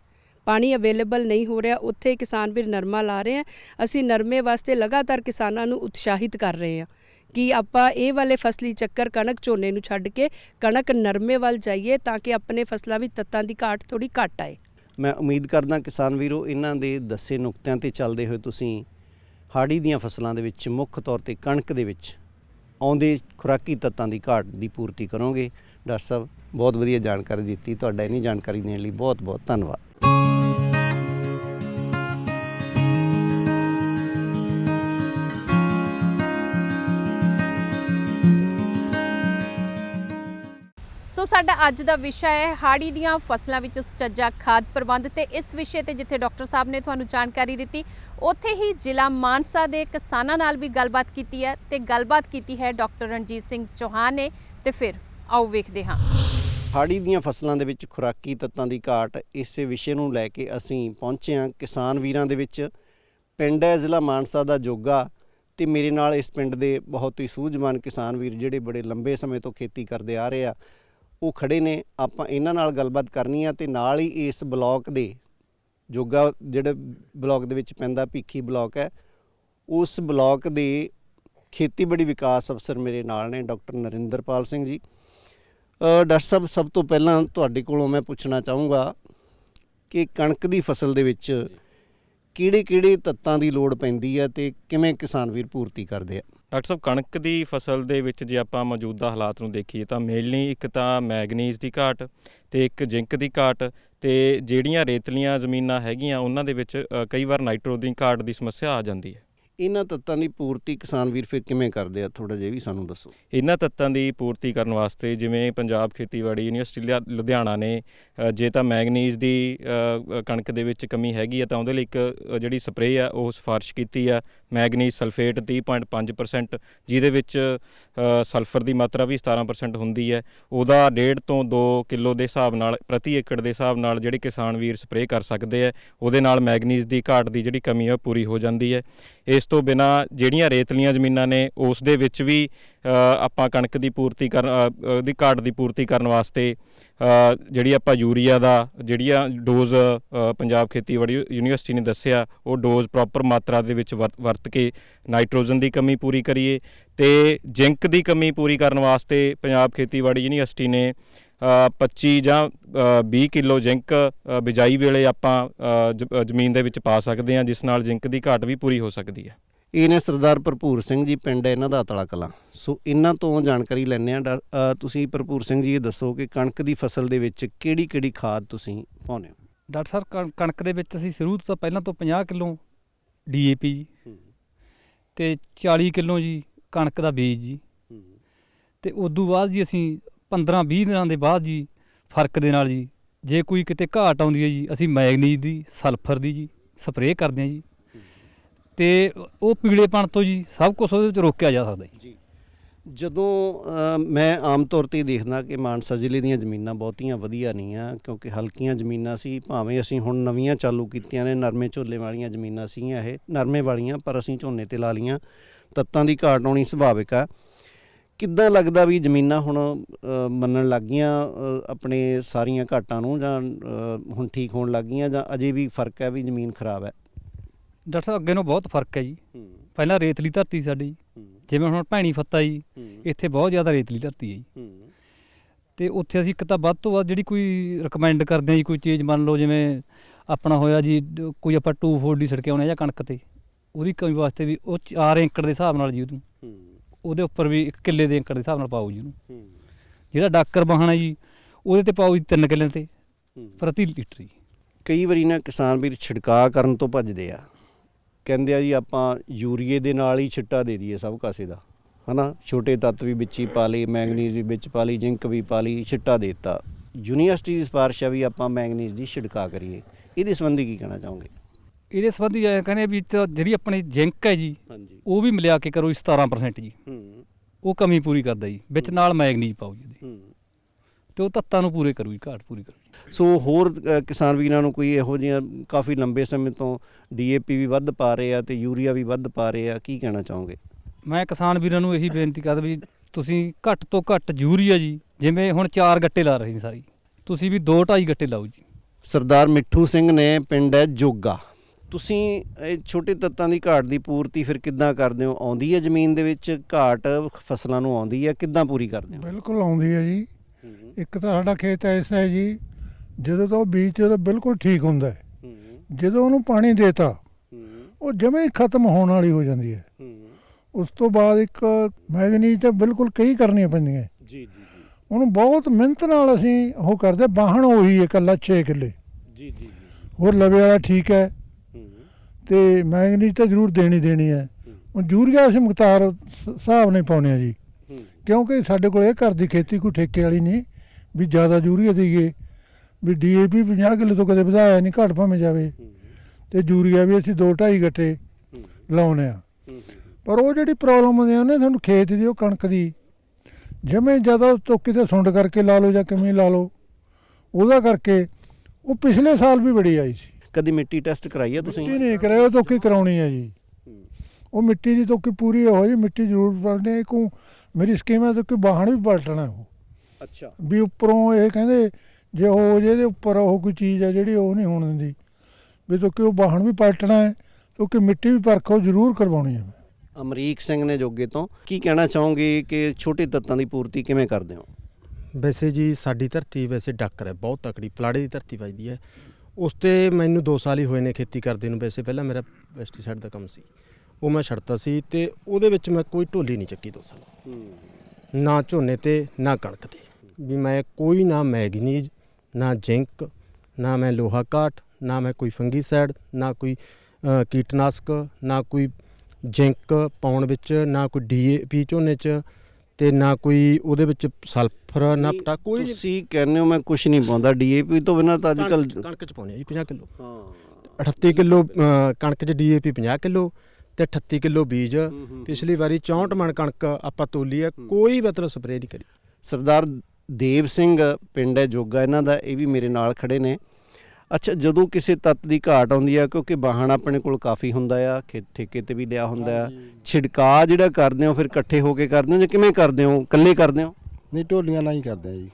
D: ਪਾਣੀ ਅਵੇਲੇਬਲ ਨਹੀਂ ਹੋ ਰਿਹਾ, ਉੱਥੇ ਕਿਸਾਨ ਵੀਰ ਨਰਮਾ ਲਾ ਰਹੇ ਆ। ਅਸੀਂ ਨਰਮੇ ਵਾਸਤੇ ਲਗਾਤਾਰ ਕਿਸਾਨਾਂ ਨੂੰ ਉਤਸ਼ਾਹਿਤ ਕਰ ਰਹੇ ਹਾਂ ਕਿ ਆਪਾਂ ਇਹ ਵਾਲੇ ਫਸਲੀ ਚੱਕਰ ਕਣਕ ਝੋਨੇ ਨੂੰ ਛੱਡ ਕੇ ਕਣਕ ਨਰਮੇ ਵੱਲ ਜਾਈਏ ਤਾਂ ਕਿ ਆਪਣੇ ਫਸਲਾਂ ਵਿੱਚ ਤੱਤਾਂ ਦੀ ਘਾਟ ਥੋੜੀ ਘੱਟ ਆਏ।
C: ਮੈਂ ਉਮੀਦ ਕਰਦਾ ਕਿਸਾਨ ਵੀਰੋ, ਇਹਨਾਂ ਦੇ ਦੱਸੇ ਨੁਕਤਿਆਂ ਤੇ ਚੱਲਦੇ ਹੋਏ ਤੁਸੀਂ ਹਾੜੀ ਦੀਆਂ ਫਸਲਾਂ ਦੇ ਵਿੱਚ ਮੁੱਖ ਤੌਰ ਤੇ ਕਣਕ ਦੇ ਵਿੱਚ ਆਉਂਦੇ ਖੁਰਾਕੀ ਤੱਤਾਂ ਦੀ ਘਾਟ ਦੀ ਪੂਰਤੀ ਕਰੋਗੇ। ਡਾਕਟਰ ਸਾਹਿਬ, ਬਹੁਤ ਵਧੀਆ ਜਾਣਕਾਰੀ ਦਿੱਤੀ, ਤੁਹਾਡਾ ਇਨੀ ਜਾਣਕਾਰੀ ਦੇਣ ਲਈ ਬਹੁਤ ਬਹੁਤ ਧੰਨਵਾਦ।
A: ਸੋ ਸਾਡਾ ਅੱਜ ਦਾ ਵਿਸ਼ਾ ਹੈ ਹਾੜੀ ਦੀਆਂ ਫਸਲਾਂ ਵਿੱਚ ਸੁਚੱਜਾ ਖਾਦ ਪ੍ਰਬੰਧ ਤੇ ਇਸ ਵਿਸ਼ੇ ਤੇ ਜਿੱਥੇ ਡਾਕਟਰ ਸਾਹਿਬ ਨੇ ਤੁਹਾਨੂੰ ਜਾਣਕਾਰੀ ਦਿੱਤੀ, ਉੱਥੇ ਹੀ ਜ਼ਿਲ੍ਹਾ ਮਾਨਸਾ ਦੇ ਕਿਸਾਨਾਂ ਨਾਲ ਵੀ ਗੱਲਬਾਤ ਕੀਤੀ ਹੈ ਤੇ ਗੱਲਬਾਤ ਕੀਤੀ ਹੈ ਡਾਕਟਰ ਰਣਜੀਤ ਸਿੰਘ ਚੌਹਾਨ ਨੇ ਤੇ ਫਿਰ ਆਓ ਵੇਖਦੇ ਹਾਂ।
C: ਹਾੜੀ ਦੀਆਂ ਫਸਲਾਂ ਦੇ ਵਿੱਚ ਖੁਰਾਕੀ ਤੱਤਾਂ ਦੀ ਘਾਟ ਇਸੇ ਵਿਸ਼ੇ ਨੂੰ ਲੈ ਕੇ ਅਸੀਂ ਪਹੁੰਚੇ ਹਾਂ ਕਿਸਾਨ ਵੀਰਾਂ ਦੇ ਵਿੱਚ। ਪਿੰਡ ਹੈ ਜ਼ਿਲ੍ਹਾ ਮਾਨਸਾ ਦਾ ਜੋਗਾ ਤੇ ਮੇਰੇ ਨਾਲ ਇਸ ਪਿੰਡ ਦੇ ਬਹੁਤ ਹੀ ਸੂਝਵਾਨ ਕਿਸਾਨ ਵੀਰ ਜਿਹੜੇ ਬੜੇ ਲੰਬੇ ਸਮੇਂ ਤੋਂ ਖੇਤੀ ਕਰਦੇ ਆ ਰਹੇ ਆ। ਉਹ ਖੜੇ ਨੇ ਆਪਾਂ ਇਹਨਾਂ ਨਾਲ ਗੱਲਬਾਤ ਕਰਨੀ ਆ ਤੇ ਨਾਲ ਹੀ ਇਸ ਬਲਾਕ ਦੇ ਜੋਗਾ ਜਿਹੜੇ ਬਲਾਕ ਦੇ ਵਿੱਚ ਪੈਂਦਾ ਭੀਖੀ ਬਲਾਕ ਹੈ ਉਸ ਬਲਾਕ ਦੇ ਖੇਤੀਬਾੜੀ ਵਿਕਾਸ ਅਫਸਰ ਮੇਰੇ ਨਾਲ ਨੇ ਡਾਕਟਰ ਨਰਿੰਦਰਪਾਲ ਸਿੰਘ ਜੀ। ਡਾਕਟਰ ਸਾਹਿਬ ਸਭ ਤੋਂ ਪਹਿਲਾਂ ਤੁਹਾਡੇ ਕੋਲੋਂ ਮੈਂ ਪੁੱਛਣਾ ਚਾਹੂੰਗਾ ਕਿ ਕਣਕ ਦੀ ਫਸਲ ਦੇ ਵਿੱਚ ਕਿਹੜੇ ਕਿਹੜੇ ਤੱਤਾਂ ਦੀ ਲੋੜ ਪੈਂਦੀ ਹੈ ਤੇ ਕਿਵੇਂ ਕਿਸਾਨ ਵੀਰ ਪੂਰਤੀ ਕਰਦੇ ਆ?
E: ਡਾਕਟਰ ਸਾਹਿਬ, ਕਣਕ ਦੀ ਫਸਲ ਦੇ ਵਿੱਚ ਜੇ ਆਪਾਂ ਮੌਜੂਦਾ ਹਾਲਾਤ ਨੂੰ ਦੇਖੀਏ ਤਾਂ ਮੇਨਲੀ ਇੱਕ ਤਾਂ ਮੈਗਨੀਜ਼ ਦੀ ਘਾਟ ਤੇ ਇੱਕ ਜ਼ਿੰਕ ਦੀ ਘਾਟ ਤੇ ਜਿਹੜੀਆਂ ਰੇਤਲੀਆਂ ਜ਼ਮੀਨਾਂ ਹੈਗੀਆਂ, ਉਹਨਾਂ ਦੇ ਵਿੱਚ ਕਈ ਵਾਰ ਨਾਈਟ੍ਰੋ ਦੀ ਘਾਟ ਦੀ ਸਮੱਸਿਆ ਆ ਜਾਂਦੀ ਹੈ।
C: ਇਹਨਾਂ ਤੱਤਾਂ ਦੀ ਪੂਰਤੀ ਕਿਸਾਨ ਵੀਰ ਫਿਰ ਕਿਵੇਂ ਕਰਦੇ ਆ? ਥੋੜਾ ਜਿਹਾ ਵੀ ਸਾਨੂੰ ਦੱਸੋ।
E: ਇਹਨਾਂ ਤੱਤਾਂ ਦੀ ਪੂਰਤੀ ਕਰਨ ਵਾਸਤੇ ਜਿਵੇਂ ਪੰਜਾਬ ਖੇਤੀਬਾੜੀ ਯੂਨੀਵਰਸਿਟੀ ਲਿਆ- ਲੁਧਿਆਣਾ ਨੇ ਜੇ ਤਾਂ ਮੈਗਨੀਜ਼ ਦੀ ਕਣਕ ਦੇ ਵਿੱਚ ਕਮੀ ਹੈਗੀ ਆ ਤਾਂ ਉਹਦੇ ਲਈ ਇੱਕ ਜਿਹੜੀ ਸਪਰੇਅ ਆ ਉਹ ਸਿਫਾਰਿਸ਼ ਕੀਤੀ ਆ। ਮੈਗਨੀਜ਼ ਸਲਫੇਟ 30.5% ਜਿਹਦੇ ਵਿੱਚ ਸਲਫਰ ਦੀ ਮਾਤਰਾ ਵੀ 17% ਹੁੰਦੀ ਹੈ। ਉਹਦਾ 1.5 ਤੋਂ 2 ਕਿਲੋ ਦੇ ਹਿਸਾਬ ਨਾਲ, ਪ੍ਰਤੀ ਏਕੜ ਦੇ ਹਿਸਾਬ ਨਾਲ ਜਿਹੜੇ ਕਿਸਾਨ ਵੀਰ ਸਪਰੇਅ ਕਰ ਸਕਦੇ ਆ, ਉਹਦੇ ਨਾਲ ਮੈਗਨੀਜ਼ ਦੀ ਘਾਟ ਦੀ ਜਿਹੜੀ ਕਮੀ ਆ ਉਹ ਪੂਰੀ ਹੋ ਜਾਂਦੀ ਹੈ। ਇਸ ਤੋਂ ਬਿਨਾ ਜਿਹੜੀਆਂ ਰੇਤਲੀਆਂ ਜ਼ਮੀਨਾਂ ਨੇ, ਉਸ ਦੇ ਵਿੱਚ ਵੀ ਆਪਾਂ ਕਣਕ ਦੀ ਪੂਰਤੀ ਕਰਨ ਦੀ ਘਾਟ ਦੀ ਪੂਰਤੀ ਕਰਨ ਵਾਸਤੇ ਜਿਹੜੀ ਆਪਾਂ ਯੂਰੀਆ ਦਾ, ਜਿਹੜੀਆਂ ਡੋਜ਼ ਪੰਜਾਬ ਖੇਤੀਬਾੜੀ ਯੂਨੀਵਰਸਿਟੀ ਨੇ ਦੱਸਿਆ, ਉਹ ਡੋਜ਼ ਪ੍ਰੋਪਰ ਮਾਤਰਾ ਦੇ ਵਿੱਚ ਵਰਤ- ਵਰਤ ਕੇ ਨਾਈਟ੍ਰੋਜਨ ਦੀ ਕਮੀ ਪੂਰੀ ਕਰੀਏ ਤੇ ਜ਼ਿੰਕ ਦੀ ਕਮੀ ਪੂਰੀ ਕਰਨ ਵਾਸਤੇ ਪੰਜਾਬ ਖੇਤੀਬਾੜੀ ਯੂਨੀਵਰਸਿਟੀ ਨੇ 25 ਜਾਂ ਅ, 20 ਕਿਲੋ ਜ਼ਿੰਕ ਬਿਜਾਈ ਵੇਲੇ ਆਪਾਂ ਜ਼ਮੀਨ ਦੇ ਵਿੱਚ ਪਾ ਸਕਦੇ ਹਾਂ ਜਿਸ ਨਾਲ ਜ਼ਿੰਕ ਦੀ ਘਾਟ ਵੀ ਪੂਰੀ ਹੋ ਸਕਦੀ ਹੈ।
C: ਇਹ ਨੇ ਸਰਦਾਰ ਭਰਪੂਰ ਸਿੰਘ ਜੀ ਪਿੰਡ ਹੈ ਇਹਨਾਂ ਦਾ ਤਲਾ ਕਲਾਂ। ਸੋ ਇਹਨਾਂ ਤੋਂ ਜਾਣਕਾਰੀ ਲੈਣੇ ਆ ਤੁਸੀਂ ਭਰਪੂਰ ਸਿੰਘ ਜੀ ਇਹ ਦੱਸੋ ਕਿ ਕਣਕ ਦੀ ਫਸਲ ਦੇ ਵਿੱਚ ਕਿਹੜੀ ਕਿਹੜੀ ਖਾਦ ਤੁਸੀਂ ਪਾਉਂਦੇ ਹੋ?
F: ਡਾਕਟਰ ਸਾਹਿਬ ਕਣ- ਕਣਕ ਦੇ ਵਿੱਚ ਅਸੀਂ ਸ਼ੁਰੂ ਤੋਂ ਪਹਿਲਾਂ ਤੋਂ 50 ਕਿਲੋ ਡੀਏਪੀ ਜੀ ਤੇ 40 ਕਿਲੋ ਜੀ ਕਣਕ ਦਾ ਬੀਜ ਜੀ। ਤੇ ਉਦੋਂ ਬਾਅਦ ਜੀ ਅਸੀਂ 15 20 ਦਿਨਾਂ ਦੇ ਬਾਅਦ ਜੀ ਫ਼ਰਕ ਦੇ ਨਾਲ ਜੀ, ਜੇ ਕੋਈ ਕਿਤੇ ਘਾਟ ਆਉਂਦੀ ਹੈ ਜੀ, ਅਸੀਂ ਮੈਗਨੀਜ਼ ਦੀ, ਸਲਫਰ ਦੀ ਜੀ, ਸਪਰੇਅ ਕਰਦੇ ਹਾਂ ਜੀ। ਤੇ ਉਹ ਪੀਲੇਪਣ ਤੋਂ ਜੀ ਸਭ ਕੁਝ ਉਹਦੇ ਵਿੱਚ ਰੋਕਿਆ ਜਾ ਸਕਦਾ ਜੀ।
C: ਜਦੋਂ ਮੈਂ ਆਮ ਤੌਰ ਤੇ ਦੇਖਦਾ ਕਿ ਮਾਨਸਾ ਜ਼ਿਲ੍ਹੇ ਦੀਆਂ ਜ਼ਮੀਨਾਂ ਬਹੁਤੀਆਂ ਵਧੀਆ ਨਹੀਂ ਆ, ਕਿਉਂਕਿ ਹਲਕੀਆਂ ਜ਼ਮੀਨਾਂ ਸੀ, ਭਾਵੇਂ ਅਸੀਂ ਹੁਣ ਨਵੀਆਂ ਚਾਲੂ ਕੀਤੀਆਂ ਨੇ, ਨਰਮੇ ਝੋਲੇ ਵਾਲੀਆਂ ਜ਼ਮੀਨਾਂ ਸੀਗੀਆਂ ਇਹ, ਨਰਮੇ ਵਾਲੀਆਂ, ਪਰ ਅਸੀਂ ਝੋਨੇ ਤੇ ਲਾ ਲੀਆਂ ਤੱਤਾਂ ਦੀ ਘਾਟ ਆਉਣੀ ਸੁਭਾਵਿਕ ਆ। ਕਿੱਦਾਂ ਲੱਗਦਾ ਵੀ ਜ਼ਮੀਨਾਂ ਹੁਣ ਮੰਨਣ ਲੱਗ ਗਈਆਂ ਆਪਣੇ ਸਾਰੀਆਂ ਘਾਟਾਂ ਨੂੰ ਜਾਂ ਹੁਣ ਠੀਕ ਹੋਣ ਲੱਗ ਗਈਆਂ ਜਾਂ ਅਜੇ ਵੀ ਫ਼ਰਕ ਹੈ ਵੀ ਜ਼ਮੀਨ ਖਰਾਬ ਹੈ?
F: ਡਾਕਟਰ ਸਾਹਿਬ ਅੱਗੇ ਨੂੰ ਬਹੁਤ ਫ਼ਰਕ ਹੈ ਜੀ। ਪਹਿਲਾਂ ਰੇਤਲੀ ਧਰਤੀ ਸਾਡੀ। ਜਿਵੇਂ ਹੁਣ ਭੈਣੀ ਫੱਤਾ ਜੀ ਇੱਥੇ ਬਹੁਤ ਜ਼ਿਆਦਾ ਰੇਤਲੀ ਧਰਤੀ ਹੈ ਜੀ। ਤੇ ਉੱਥੇ ਅਸੀਂ ਇੱਕ ਤਾਂ ਵੱਧ ਤੋਂ ਵੱਧ ਜਿਹੜੀ ਕੋਈ ਰეკਮੈਂਡ ਕਰਦੇ ਹਾਂ ਜੀ ਕੋਈ ਚੀਜ਼ ਮੰਨ ਲਓ ਜਿਵੇਂ ਆਪਣਾ ਹੋਇਆ ਜੀ ਕੋਈ ਆਪਾਂ 240 ਸੜਕੇ ਆਉਣੇ ਜਾਂ ਕਣਕ ਤੇ ਉਹਦੀ ਕਮੀ ਵਾਸਤੇ ਵੀ ਉਹ 4 ਏਕੜ ਦੇ ਹਿਸਾਬ ਨਾਲ ਜੀ ਉਹਨੂੰ ਉਹਦੇ ਉੱਪਰ ਵੀ ਇੱਕ ਕਿੱਲੇ ਦੇ ਏਕੜ ਦੇ ਹਿਸਾਬ ਨਾਲ ਪਾਓ ਜੀ ਉਹਨੂੰ। ਜਿਹੜਾ ਡਾਕਰ ਹੈ ਜੀ ਉਹਦੇ ਤੇ ਪਾਓ ਜੀ 3 ਕਿੱਲੇ ਤੇ ਪ੍ਰਤੀ ਲੀਟਰ ਜੀ।
C: ਕਈ ਵਾਰੀ ਨਾ ਕਿਸਾਨ ਵੀਰ ਛਿੜਕਾਅ ਕਰਨ ਤੋਂ ਭੱਜਦੇ ਆ। ਕਹਿੰਦੇ ਆ ਜੀ ਆਪਾਂ ਯੂਰੀਏ ਦੇ ਨਾਲ ਹੀ ਛਿੱਟਾ ਦੇ ਦਈਏ ਸਭ ਕਾਸੇ ਦਾ। ਹਨਾ? ਛੋਟੇ ਤੱਤ ਵੀ ਵਿੱਚ ਹੀ ਪਾ ਲਏ ਮੈਂਗਨੀਜ਼ ਵੀ ਵਿੱਚ ਪਾ ਲਈ ਜ਼ਿੰਕ ਵੀ ਪਾ ਲਈ ਛਿੱਟਾ ਦੇ ਦਿੱਤਾ। ਯੂਨੀਵਰਸਿਟੀ ਦੀ ਸਿਫਾਰਿਸ਼ ਆ ਵੀ ਆਪਾਂ ਮੈਂਗਨੀਜ਼ ਦੀ ਛਿੜਕਾਅ ਕਰੀਏ। ਇਹਦੇ ਸੰਬੰਧੀ ਕੀ ਕਹਿਣਾ ਚਾਹੋਗੇ?
F: ਇਹਦੇ ਸੰਬੰਧੀ ਐਂ ਕਹਿੰਦੇ ਵੀ ਤਾਂ ਜਿਹੜੀ ਆਪਣੀ ਜਿੰਕ ਹੈ ਜੀ
C: ਹਾਂਜੀ।
F: ਉਹ ਵੀ ਮਿਲਿਆ ਕੇ ਕਰੋ ਜੀ 17% ਜੀ।
C: ਹੂੰ।
F: ਉਹ ਕਮੀ ਪੂਰੀ ਕਰਦਾ ਜੀ ਵਿੱਚ ਨਾਲ ਮੈਗਨੀਜ਼ ਪਾਓ ਜੀ ਉਹਦੇ
C: ਹੂੰ।
F: ਤੇ ਉਹ ਤੱਤਾਂ ਨੂੰ ਪੂਰੇ ਕਰੂ ਜੀ ਘਾਟ ਪੂਰੀ ਕਰੂ ਜੀ।
C: ਸੋ ਹੋਰ ਅ, ਕਿਸਾਨ ਵੀਰਾਂ ਨੂੰ ਕੋਈ ਇਹੋ ਜਿਹੀਆਂ ਕਾਫੀ ਲੰਬੇ ਸਮੇਂ ਤੋਂ ਡੀਏਪੀ ਵੀ ਵੱਧ ਪਾ ਰਹੇ ਆ ਤੇ ਯੂਰੀਆ ਵੀ ਵੱਧ ਪਾ ਰਹੇ ਆ ਕੀ ਕਹਿਣਾ ਚਾਹੋਗੇ?
F: ਮੈਂ ਕਿਸਾਨ ਵੀਰਾਂ ਨੂੰ ਇਹੀ ਬੇਨਤੀ ਕਰਦਾ ਵੀ ਤੁਸੀਂ ਘੱਟ ਤੋਂ ਘੱਟ ਯੂਰੀਆ ਜੀ ਜਿਵੇਂ ਹੁਣ ਚਾਰ ਗੱਟੇ ਲਾ ਰਹੇ ਜੀ ਸਾਰੀ ਤੁਸੀਂ ਵੀ 2 2.5 ਗੱਟੇ ਲਾਓ ਜੀ।
C: ਸਰਦਾਰ ਮਿੱਠੂ ਸਿੰਘ ਨੇ ਪਿੰਡ ਹੈ ਜੋਗਾ। ਤੁਸੀਂ ਇਹ ਛੋਟੇ ਤੱਤਾਂ ਦੀ ਘਾਟ ਦੀ ਪੂਰਤੀ ਫਿਰ ਕਿੱਦਾਂ ਕਰਦੇ ਹੋ? ਆਉਂਦੀ ਹੈ ਜ਼ਮੀਨ ਦੇ ਵਿੱਚ ਘਾਟ ਫਸਲਾਂ ਨੂੰ ਆਉਂਦੀ ਹੈ ਕਿੱਦਾਂ ਪੂਰੀ ਕਰਦੇ ਹੋ?
G: ਬਿਲਕੁਲ ਆਉਂਦੀ ਹੈ ਜੀ। ਇੱਕ ਤਾਂ ਸਾਡਾ ਖੇਤ ਐਸਾ ਹੈ ਜੀ ਜਦੋਂ ਤੋਂ ਬੀਜ ਤੇ ਬਿਲਕੁਲ ਠੀਕ ਹੁੰਦਾ ਹੈ। ਜਦੋਂ ਉਹਨੂੰ ਪਾਣੀ ਦੇਤਾ ਉਹ ਜਮੇ ਖਤਮ ਹੋਣ ਵਾਲੀ ਹੋ ਜਾਂਦੀ ਹੈ। ਉਸ ਤੋਂ ਬਾਅਦ ਇੱਕ ਮੈਗਨੀਜ਼ ਤਾਂ ਬਿਲਕੁਲ ਕਈ ਕਰਨੀਆਂ ਪੈਂਦੀਆਂ
C: ਜੀ ਜੀ
G: ਉਹਨੂੰ ਬਹੁਤ ਮਿਹਨਤ ਨਾਲ ਅਸੀਂ ਉਹ ਕਰਦੇ ਬਾਹਣ ਉਹੀ ਹੈ ਇਕੱਲਾ 6 ਕਿੱਲੇ।
C: ਜੀ ਜੀ।
G: ਹੋਰ ਲਵੇ ਵਾਲਾ ਠੀਕ ਹੈ। ਤੇ ਮੈਗਨੀਜ਼ ਤਾਂ ਜ਼ਰੂਰ ਦੇਣੀ ਦੇਣੀ ਹੈ। ਹੁਣ ਯੂਰੀਆ ਅਸੀਂ ਮੁਖਤਾਰ ਸ- ਹਿਸਾਬ ਨਹੀਂ ਪਾਉਣੇ ਆ ਜੀ। ਕਿਉਂਕਿ ਸਾਡੇ ਕੋਲ ਇਹ ਘਰ ਦੀ ਖੇਤੀ ਕੋਈ ਠੇਕੇ ਵਾਲੀ ਨਹੀਂ ਵੀ ਜ਼ਿਆਦਾ ਯੂਰੀਆ ਦੇਈਏ ਵੀ ਡੀਏਪੀ 50 ਕਿਲੋ ਤੋਂ ਕਦੇ ਵਧਾਇਆ ਨਹੀਂ ਘੱਟ ਭਾਵੇਂ ਜਾਵੇ। ਤੇ ਯੂਰੀਆ ਵੀ ਅਸੀਂ 2.5 ਗੱਟੇ ਲਾਉਨੇ ਆ। ਪਰ ਉਹ ਜਿਹੜੀ ਪ੍ਰੋਬਲਮ ਆਉਂਦੀ ਆ ਉਹਨੇ ਸਾਨੂੰ ਖੇਤ ਦੀ ਉਹ ਕਣਕ ਦੀ ਜਿਵੇਂ ਤੋਕੀ ਤੇ ਸੁੰਡ ਕਰਕੇ ਲਾ ਲਓ ਜਾਂ ਕਿਵੇਂ ਲਾ ਲਓ ਉਹਦਾ ਕਰਕੇ ਉਹ ਪਿਛਲੇ ਸਾਲ ਵੀ ਬੜੀ ਆਈ ਸੀ।
C: ਕਦੀ ਮਿੱਟੀ ਟੈਸਟ ਕਰਾਈ ਹੈ ਤੁਸੀਂ?
G: ਮਿੱਟੀ ਨਹੀਂ ਕਰਾਇਆ ਉਹ ਤੋਕੀ ਕਰਾਉਣੀ ਹੈ ਜੀ। ਉਹ ਮਿੱਟੀ ਦੀ ਤੋਕੀ ਪੂਰੀ ਹੋ ਜੀ ਮਿੱਟੀ ਜ਼ਰੂਰ ਪਲਟਣੀ ਹੈ ਕੋ ਮੇਰੀ ਸਕੀਮ ਹੈ ਕਿ ਬਾਹਣ ਵੀ ਪਲਟਣਾ ਉਹ।
C: ਅੱਛਾ।
G: ਵੀ ਉੱਪਰੋਂ ਇਹ ਕਹਿੰਦੇ ਜੇ ਉਹ ਜਿਹਦੇ ਉੱਪਰ ਉਹ ਕੋਈ ਚੀਜ਼ ਹੈ ਜਿਹੜੀ ਉਹ ਨਹੀਂ ਹੋਣ ਦਿੰਦੀ। ਵੀ ਤੋਕੀ ਉਹ ਬਾਹਣ ਵੀ ਪਲਟਣਾ ਹੈ ਕਿਉਂਕਿ ਮਿੱਟੀ ਵੀ ਪਰਖ ਜ਼ਰੂਰ ਕਰਵਾਉਣੀ ਹੈ
C: ਅਮਰੀਕ ਸਿੰਘ ਨੇ ਜੋਗੇ ਤੋਂ ਕੀ ਕਹਿਣਾ ਚਾਹੋਗੇ ਕਿ ਛੋਟੇ ਤੱਤਾਂ ਦੀ ਪੂਰਤੀ ਕਿਵੇਂ ਕਰਦੇ ਹੋ?
H: ਵੈਸੇ ਜੀ ਸਾਡੀ ਧਰਤੀ ਵੈਸੇ ਡੱਕਰ ਹੈ ਬਹੁਤ ਤਕੜੀ ਫਲਾੜੇ ਦੀ ਧਰਤੀ ਵੱਜਦੀ ਹੈ। ਉਸ ਤੇ ਮੈਨੂੰ 2 ਸਾਲ ਹੀ ਹੋਏ ਨੇ ਖੇਤੀ ਕਰਦੇ ਨੂੰ ਵੈਸੇ ਪਹਿਲਾਂ ਮੇਰਾ ਪੈਸਟੀਸਾਈਡ ਦਾ ਕੰਮ ਸੀ। ਉਹ ਮੈਂ ਛੱਡਤਾ ਸੀ ਤੇ ਉਹਦੇ ਵਿੱਚ ਮੈਂ ਕੋਈ ਢੋਲੀ ਨਹੀਂ ਚੱਕੀ 2 ਸਾਲ। ਨਾ ਝੋਨੇ ਤੇ ਨਾ ਕਣਕ ਤੇ। ਵੀ ਮੈਂ ਕੋਈ ਨਾ ਮੈਗਨੀਜ਼ ਨਾ ਜ਼ਿੰਕ ਨਾ ਮੈਂ ਲੋਹਾ ਕਾਟ ਨਾ ਮੈਂ ਕੋਈ ਫੰਗੀਸਾਈਡ ਨਾ ਕੋਈ ਕੀਟਨਾਸ਼ਕ ਨਾ ਕੋਈ ਜ਼ਿੰਕ ਪਾਉਣ ਵਿੱਚ ਨਾ ਕੋਈ ਡੀਏਪੀ ਝੋਨੇ ਚ ਤੇ ਨਾ ਕੋਈ ਉਹਦੇ ਵਿੱਚ ਸਲਫਰ ਨਾ ਪਟਾ ਕੋਈ ਨਹੀਂ।
C: ਤੁਸੀਂ ਕਹਿੰਦੇ ਹੋ ਮੈਂ ਕੁਝ ਨਹੀਂ ਪਾਉਂਦਾ ਡੀਏਪੀ ਤੋਂ ਬਿਨਾਂ ਤਾਂ ਅੱਜ ਕੱਲ
H: ਕਣਕ ਕਣਕ ਚ ਪਾਉਂਦੇ ਆ ਜੀ 50 ਕਿਲੋ।
C: ਹਾਂ।
H: 38 ਕਿਲੋ ਅ, ਕਣਕ ਚ ਡੀਏਪੀ 50 ਕਿਲੋ ਤੇ 38 ਕਿਲੋ ਬੀਜ। ਪਿਛਲੀ ਵਾਰੀ 64 ਮਣ ਕਣਕ ਆਪਾਂ ਤੋਲੀ ਹੈ। ਕੋਈ ਮਤਲਬ ਸਪਰੇਅ ਨਹੀਂ ਕਰੀ।
C: ਸਰਦਾਰ ਦੇਵ ਸਿੰਘ ਪਿੰਡ ਹੈ ਜੋਗਾ ਇਹਨਾਂ ਦਾ ਇਹ ਵੀ ਮੇਰੇ ਨਾਲ ਖੜੇ ਨੇ। ਅੱਛਾ ਜਦੋਂ ਕਿਸੇ ਤੱਤ ਦੀ ਘਾਟ ਆਉਂਦੀ ਆ ਕਿਉਂਕਿ ਵਾਹਣ ਆਪਣੇ ਕੋਲ ਕਾਫੀ ਹੁੰਦਾ ਆ ਖੇ- ਠੇਕੇ ਤੇ ਵੀ ਲਿਆ ਹੁੰਦਾ ਆ ਛਿੜਕਾ ਜਿਹੜਾ ਕਰਦੇ ਹੋ ਫਿਰ ਇਕੱਠੇ ਹੋ ਕੇ ਕਰਦੇ ਹੋ ਜਾਂ ਕਿਵੇਂ ਕਰਦੇ ਹੋ? ਇਕੱਲੇ ਕਰਦੇ ਹੋ?
I: ਨਹੀਂ ਢੋਲੀਆਂ ਨਾਲ ਹੀ ਕਰਦੇ ਆ ਜੀ।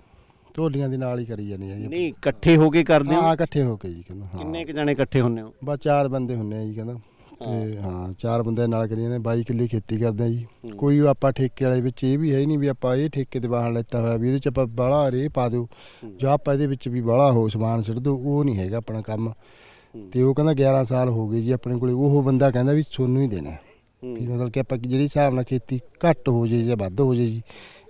I: ਢੋਲੀਆਂ ਦੇ ਨਾਲ ਹੀ ਕਰੀ ਜਾਂਦੇ ਆ ਜੀ।
C: ਨਹੀਂ ਇਕੱਠੇ ਹੋ ਕੇ ਕਰਦੇ
I: ਹਾਂ?
C: ਹੋ
I: ਇਕੱਠੇ ਹੋ ਕੇ ਜੀ ਕਹਿੰਦਾ ਹਾਂ।
C: ਕਿੰਨੇ ਕ ਜਾਣੇ ਇਕੱਠੇ ਹੁੰਨੇ ਹੋ?
I: ਬਸ ਚਾਰ ਬੰਦੇ ਹੁੰਨੇ ਆ ਜੀ ਕਹਿੰਦਾ। ਤੇ ਹਾਂ। ਚਾਰ ਬੰਦੇ ਨਾਲ ਕਰੀ ਜਾਂਦੇ 22 ਕਿੱਲੇ ਖੇਤੀ ਕਰਦੇ ਆ ਜੀ। ਕੋਈ ਆਪਾਂ ਠੇਕੇ ਵਾਲੇ ਵਿੱਚ ਇਹ ਵੀ ਹੈ ਹੀ ਨਹੀਂ ਵੀ ਆਪਾਂ ਇਹ ਠੇਕੇ ਤੇ ਵਾਹਣ ਲੈਤਾ ਹੋਇਆ ਵੀ ਇਹਦੇ ਚ ਆਪਾਂ ਬਾਹਲਾ ਰੇ ਪਾ ਦਿਓ। ਜਾਂ ਆਪਾਂ ਇਹਦੇ ਵਿੱਚ ਵੀ ਬਾਹਲਾ ਹੋ ਸਮਾਨ ਸਿੱਟ ਦਿਓ ਉਹ ਨਹੀਂ ਹੈਗਾ ਆਪਣਾ ਕੰਮ। ਤੇ ਉਹ ਕਹਿੰਦਾ 11 ਸਾਲ ਹੋ ਗਏ ਜੀ ਆਪਣੇ ਕੋਲੇ ਉਹ ਬੰਦਾ ਕਹਿੰਦਾ ਵੀ ਸੋਨੂੰ ਹੀ ਦੇਣਾ। ਵੀ ਮਤਲਬ ਕਿ ਆਪਾਂ ਜਿਹੜੀ ਹਿਸਾਬ ਨਾਲ ਖੇਤੀ ਘੱਟ ਹੋ ਜੇ ਜਾਂ ਵੱਧ ਹੋ ਜੇ ਜੀ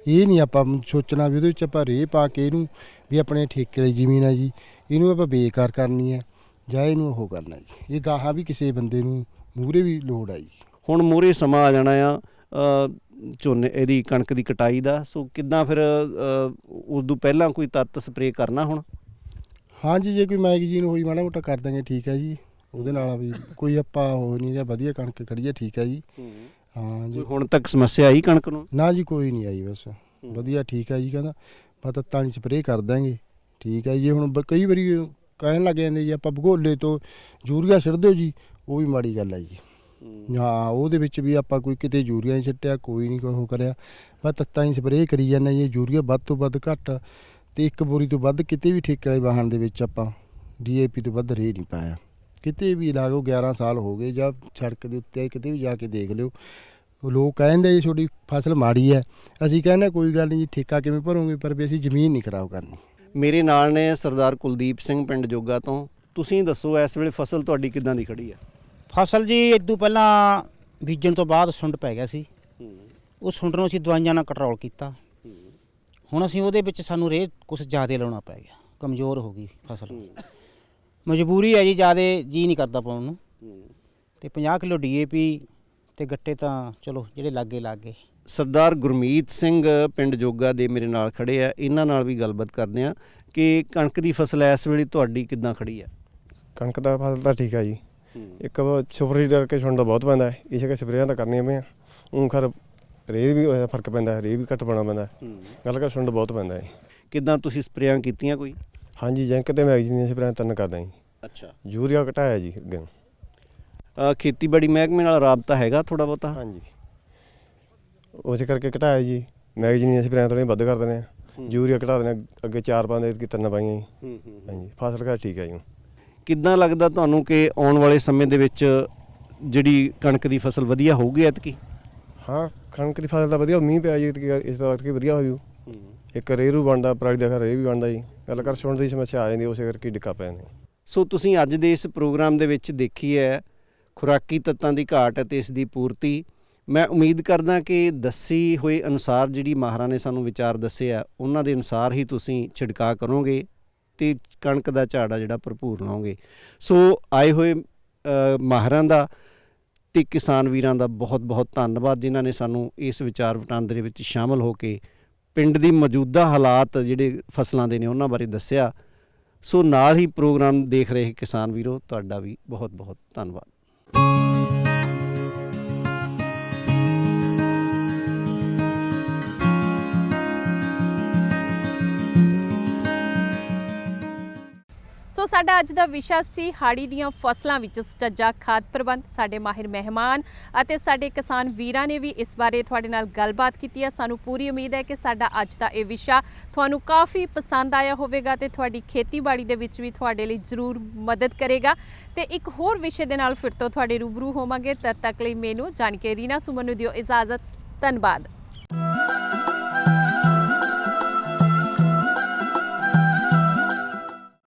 I: ਇਹ ਨਹੀਂ ਆਪਾਂ ਸੋਚਣਾ ਵੀ ਉਹਦੇ ਵਿੱਚ ਆਪਾਂ ਰੇਹ ਪਾ ਕੇ ਇਹਨੂੰ ਵੀ ਆਪਣੇ ਠੇਕੇ ਵਾਲੀ ਜ਼ਮੀਨ ਹੈ ਜੀ ਇਹਨੂੰ ਆਪਾਂ ਬੇਕਾਰ ਕਰਨੀ ਹੈ ਜਾਂ ਇਹਨੂੰ ਉਹ ਕਰਨਾ ਜੀ। ਇਹ ਗਾਹਾਂ ਵੀ ਕਿਸੇ ਬੰਦੇ ਨੂੰ ਮੂਹਰੇ ਵੀ ਲੋੜ ਆ ਜੀ।
C: ਹੁਣ ਮੂਰੇ ਸਮਾਂ ਆ ਜਾਣਾ ਆ ਝੋਨੇ ਇਹਦੀ ਕਣਕ ਦੀ ਕਟਾਈ ਦਾ। ਸੋ ਕਿੱਦਾਂ ਫਿਰ ਉਦੋਂ ਪਹਿਲਾਂ ਕੋਈ ਤੱਤ ਸਪਰੇਅ ਕਰਨਾ ਹੁਣ?
I: ਹਾਂਜੀ ਜੇ ਕੋਈ ਮੈਗਜ਼ੀਨ ਹੋਈ ਮਾੜਾ ਮੋਟਾ ਕਰ ਦਾਂਗੇ ਠੀਕ ਹੈ ਜੀ। ਉਹਦੇ ਨਾਲ ਵੀ ਕੋਈ ਆਪਾਂ ਹੋ ਨਹੀਂ ਜਾਂ ਵਧੀਆ ਕਣਕ ਕਰੀਏ ਠੀਕ ਹੈ ਜੀ। ਹਾਂ। ਜੀ।
C: ਹੁਣ ਤੱਕ ਸਮੱਸਿਆ ਆਈ ਕਣਕ ਨੂੰ?
I: ਨਾ ਜੀ ਕੋਈ ਨਹੀਂ ਆਈ ਬਸ। ਵਧੀਆ ਠੀਕ ਹੈ ਜੀ ਕਹਿੰਦਾ। ਪਤਾ ਤਾਂ ਨਹੀਂ ਸਪਰੇਅ ਕਰ ਦਾਂਗੇ। ਠੀਕ ਹੈ ਜੀ ਹੁਣ ਕਈ ਵਾਰੀ ਕਹਿਣ ਲੱਗ ਜਾਂਦੇ ਜੀ ਆਪਾਂ ਭਗੋਲੇ ਤੋਂ ਯੂਰੀਆ ਛੱਡ ਦਿਓ ਜੀ ਉਹ ਵੀ ਮਾੜੀ ਗੱਲ ਹੈ ਜੀ। ਹਾਂ। ਉਹਦੇ ਵਿੱਚ ਵੀ ਆਪਾਂ ਕੋਈ ਕਿਤੇ ਯੂਰੀਆ ਨਹੀਂ ਛੱਟਿਆ ਕੋਈ ਨਹੀਂ ਉਹ ਕਰਿਆ। ਬਸ ਤੱਤਾਂ ਹੀ ਸਪਰੇਅ ਕਰੀ ਜਾਂਦੇ ਜੀ ਯੂਰੀਆ ਵੱਧ ਤੋਂ ਵੱਧ ਘੱਟ ਤੇ ਇੱਕ ਬੋਰੀ ਤੋਂ ਵੱਧ ਕਿਤੇ ਵੀ ਠੇਕੇ ਵਾਲੇ ਵਾਹਣ ਦੇ ਵਿੱਚ ਆਪਾਂ ਡੀਏਪੀ ਤੋਂ ਵੱਧ ਰੇ ਨਹੀਂ ਪਾਇਆ। ਕਿਤੇ ਵੀ ਲਾ ਲਓ 11 ਸਾਲ ਹੋ ਗਏ ਜਾਂ ਸੜਕ ਦੇ ਉੱਤੇ ਕਿਤੇ ਵੀ ਜਾ ਕੇ ਦੇਖ ਲਿਓ। ਲੋਕ ਕਹਿੰਦੇ ਜੀ ਤੁਹਾਡੀ ਫਸਲ ਮਾੜੀ ਹੈ। ਅਸੀਂ ਕਹਿੰਦੇ ਕੋਈ ਗੱਲ ਨਹੀਂ ਜੀ ਠੇਕਾ ਕਿਵੇਂ ਭਰੋਗੇ? ਪਰ ਵੀ ਅਸੀਂ ਜ਼ਮੀਨ ਨਹੀਂ ਖਰਾਬ ਕਰਨੀ।
C: ਮੇਰੇ ਨਾਲ ਨੇ ਸਰਦਾਰ ਕੁਲਦੀਪ ਸਿੰਘ ਪਿੰਡ ਜੋਗਾ ਤੋਂ। ਤੁਸੀਂ ਦੱਸੋ ਇਸ ਵੇਲੇ ਫਸਲ ਤੁਹਾਡੀ ਕਿੱਦਾਂ ਦੀ ਖੜੀ ਆ
J: ਫਸਲ ਜੀ ਇਦੋਂ ਪਹਿਲਾਂ ਬੀਜਣ ਤੋਂ ਬਾਅਦ ਸੁੰਡ ਪੈ ਗਿਆ ਸੀ। ਉਹ ਸੁੰਡ ਨੂੰ ਅਸੀਂ ਦਵਾਈਆਂ ਨਾਲ ਕੰਟਰੋਲ ਕੀਤਾ। ਹੁਣ ਅਸੀਂ ਉਹਦੇ ਵਿੱਚ ਸਾਨੂੰ ਰੇਹ ਕੁਝ ਜ਼ਿਆਦਾ ਲਾਉਣਾ ਪੈ ਗਿਆ। ਕਮਜ਼ੋਰ ਹੋ ਗਈ ਫਸਲ। ਮਜਬੂਰੀ ਹੈ ਜੀ ਜ਼ਿਆਦਾ ਜੀ ਨਹੀਂ ਕਰਦਾ ਪਾਉਣ ਨੂੰ। ਤੇ 50 ਕਿਲੋ ਡੀਏਪੀ ਤੇ ਗੱਟੇ ਤਾਂ ਚਲੋ ਜਿਹੜੇ ਲਾਗੇ ਲਾਗੇ।
C: ਸਰਦਾਰ ਗੁਰਮੀਤ ਸਿੰਘ ਪਿੰਡ ਜੋਗਾ ਦੇ ਮੇਰੇ ਨਾਲ ਖੜੇ ਆ। ਇਹਨਾਂ ਨਾਲ ਵੀ ਗੱਲਬਾਤ ਕਰਦੇ ਆ ਕਿ ਕਣਕ ਦੀ ਫਸਲ ਇਸ ਵੇਲੇ ਤੁਹਾਡੀ ਕਿੱਦਾਂ ਖੜੀ ਆ?
K: ਕਣਕ ਦਾ ਫਸਲ ਤਾਂ ਠੀਕ ਆ ਜੀ। ਇੱਕ ਸੁਪਰ ਕਰਕੇ ਛੁੰਡਾ ਬਹੁਤ ਪੈਂਦਾ ਹੈ। ਇਸ ਕਰਕੇ ਸਪਰੇਆਂ ਤਾਂ ਕਰਨੀਆਂ ਪਈਆਂ। ਉਹ ਖਰ ਰੇਹ ਵੀ ਹੋਇਆ ਫ਼ਰਕ ਪੈਂਦਾ ਹੈ। ਰੇਹ ਵੀ ਘੱਟ ਪਾਉਣਾ ਪੈਂਦਾ। ਗੱਲ ਕਰ ਛੁੰਡ ਬਹੁਤ ਪੈਂਦਾ ਹੈ।
C: ਕਿੱਦਾਂ ਤੁਸੀਂ ਸਪਰੇਆਂ ਕੀਤੀਆਂ ਕੋਈ?
K: ਹਾਂਜੀ ਜੈਂਕ ਤੇ ਮੈਗਜ਼ੀਨ ਦੀਆਂ ਸਪਰੇਆਂ ਤਿੰਨ ਕਰਦਾ ਜੀ।
C: ਅੱਛਾ।
K: ਯੂਰੀਆ ਘਟਾਇਆ ਜੀ ਅੱਗੇ।
C: ਖੇਤੀਬਾੜੀ ਮਹਿਕਮੇ ਨਾਲ ਰਾਬਤਾ ਹੈਗਾ ਥੋੜਾ ਬਹੁਤਾ?
K: ਹਾਂਜੀ। ਉਸੇ ਕਰਕੇ ਘਟਾਇਆ ਜੀ। ਮੈਗਜ਼ੀਨ ਦੀਆਂ ਸਪਰੇਆਂ ਥੋੜ੍ਹੀਆਂ ਵੱਧ ਕਰ ਦਿੰਦੇ ਆ। ਯੂਰੀਆ ਘਟਾ ਦੇਣਾ ਅੱਗੇ ਚਾਰ ਪਾਉਂਦੇ ਕਿ ਤਿੰਨ ਪਾਈਆਂ ਜੀ।
C: ਹੂੰ ਹੂੰ
K: ਹਾਂਜੀ ਫਸਲ ਘਰ ਠੀਕ ਹੈ ਜੀ।
C: ਕਿੱਦਾਂ ਲੱਗਦਾ ਤੁਹਾਨੂੰ ਕਿ ਆਉਣ ਵਾਲੇ ਸਮੇਂ ਦੇ ਵਿੱਚ ਜਿਹੜੀ ਕਣਕ ਦੀ ਫਸਲ ਵਧੀਆ ਹੋਊਗੀ ਐਤਕੀ?
K: ਹਾਂ ਕਣਕ ਦੀ ਫਸਲ ਤਾਂ ਵਧੀਆ ਮੀਂਹ ਪਿਆ ਜੀ ਐਤਕੀ, ਇਸ ਦਾ ਕਰਕੇ ਵਧੀਆ ਹੋ। ਜੂ ਇੱਕ ਰੇਰੂ ਬਣਦਾ ਪਰਾਲੀ ਦਾ ਘਰ ਰੇ ਵੀ ਬਣਦਾ ਜੀ। ਗੱਲ ਕਰ ਸੁਣਨ ਦੀ ਸਮੱਸਿਆ ਆ ਜਾਂਦੀ ਉਸੇ ਕਰਕੇ ਡਿੱਕਾ ਪੈ ਜਾਂਦੇ।
C: ਸੋ ਤੁਸੀਂ ਅੱਜ ਦੇ ਇਸ ਪ੍ਰੋਗਰਾਮ ਦੇ ਵਿੱਚ ਦੇਖੀ ਹੈ ਖੁਰਾਕੀ ਤੱਤਾਂ ਦੀ ਘਾਟ ਅਤੇ ਇਸ ਦੀ ਪੂਰਤੀ। ਮੈਂ ਉਮੀਦ ਕਰਦਾ ਕਿ ਦੱਸੀ ਹੋਏ ਅਨੁਸਾਰ ਜਿਹੜੀ ਮਾਹਰਾਂ ਨੇ ਸਾਨੂੰ ਵਿਚਾਰ ਦੱਸਿਆ ਉਹਨਾਂ ਦੇ ਅਨੁਸਾਰ ਹੀ ਤੁਸੀਂ ਛਿੜਕਾਅ ਕਰੋਗੇ ਤੇ ਕਣਕ ਦਾ ਝਾੜਾ ਜਿਹੜਾ ਭਰਪੂਰ ਲਾਓਗੇ। ਸੋ ਆਏ ਹੋਏ ਅ, ਮਾਹਰਾਂ ਦਾ ਤੇ ਕਿਸਾਨ ਵੀਰਾਂ ਦਾ ਬਹੁਤ ਬਹੁਤ ਧੰਨਵਾਦ ਜਿਨ੍ਹਾਂ ਨੇ ਸਾਨੂੰ ਇਸ ਵਿਚਾਰ ਵਟਾਂਦਰੇ ਵਿੱਚ ਸ਼ਾਮਲ ਹੋ ਕੇ ਪਿੰਡ ਦੀ ਮੌਜੂਦਾ ਹਾਲਾਤ ਜਿਹੜੇ ਫਸਲਾਂ ਦੇ ਨੇ ਉਹਨਾਂ ਬਾਰੇ ਦੱਸਿਆ। ਸੋ ਨਾਲ ਹੀ ਪ੍ਰੋਗਰਾਮ ਦੇਖ ਰਹੇ ਕਿਸਾਨ ਵੀਰੋ ਤੁਹਾਡਾ ਵੀ ਬਹੁਤ ਬਹੁਤ ਧੰਨਵਾਦ।
A: ਸੋ ਸਾਡਾ ਅੱਜ ਦਾ ਵਿਸ਼ਾ ਸੀ ਹਾੜੀ ਦੀਆਂ ਫਸਲਾਂ ਵਿੱਚ ਸੁਚੱਜਾ ਖਾਦ ਪ੍ਰਬੰਧ। ਸਾਡੇ ਮਾਹਿਰ ਮਹਿਮਾਨ ਅਤੇ ਸਾਡੇ ਕਿਸਾਨ ਵੀਰਾਂ ਨੇ ਵੀ ਇਸ ਬਾਰੇ ਤੁਹਾਡੇ ਨਾਲ ਗੱਲਬਾਤ ਕੀਤੀ ਹੈ। ਸਾਨੂੰ ਪੂਰੀ ਉਮੀਦ ਹੈ ਕਿ ਸਾਡਾ ਅੱਜ ਦਾ ਇਹ ਵਿਸ਼ਾ ਤੁਹਾਨੂੰ ਕਾਫੀ ਪਸੰਦ ਆਇਆ ਹੋਵੇਗਾ ਤੇ ਤੁਹਾਡੀ ਖੇਤੀਬਾੜੀ ਦੇ ਵਿੱਚ ਵੀ ਤੁਹਾਡੇ ਲਈ ਜ਼ਰੂਰ ਮਦਦ ਕਰੇਗਾ। ਤੇ ਇੱਕ ਹੋਰ ਵਿਸ਼ੇ ਦੇ ਨਾਲ ਫਿਰ ਤੋਂ ਤੁਹਾਡੇ ਰੂਬਰੂ ਹੋਵਾਂਗੇ। ਤਦ ਤੱਕ ਲਈ ਮੈਨੂੰ ਜਾਣ ਕੇ ਰੀਨਾ ਸੁਮਨ ਨੂੰ ਦਿਓ ਇਜਾਜ਼ਤ। ਧੰਨਵਾਦ।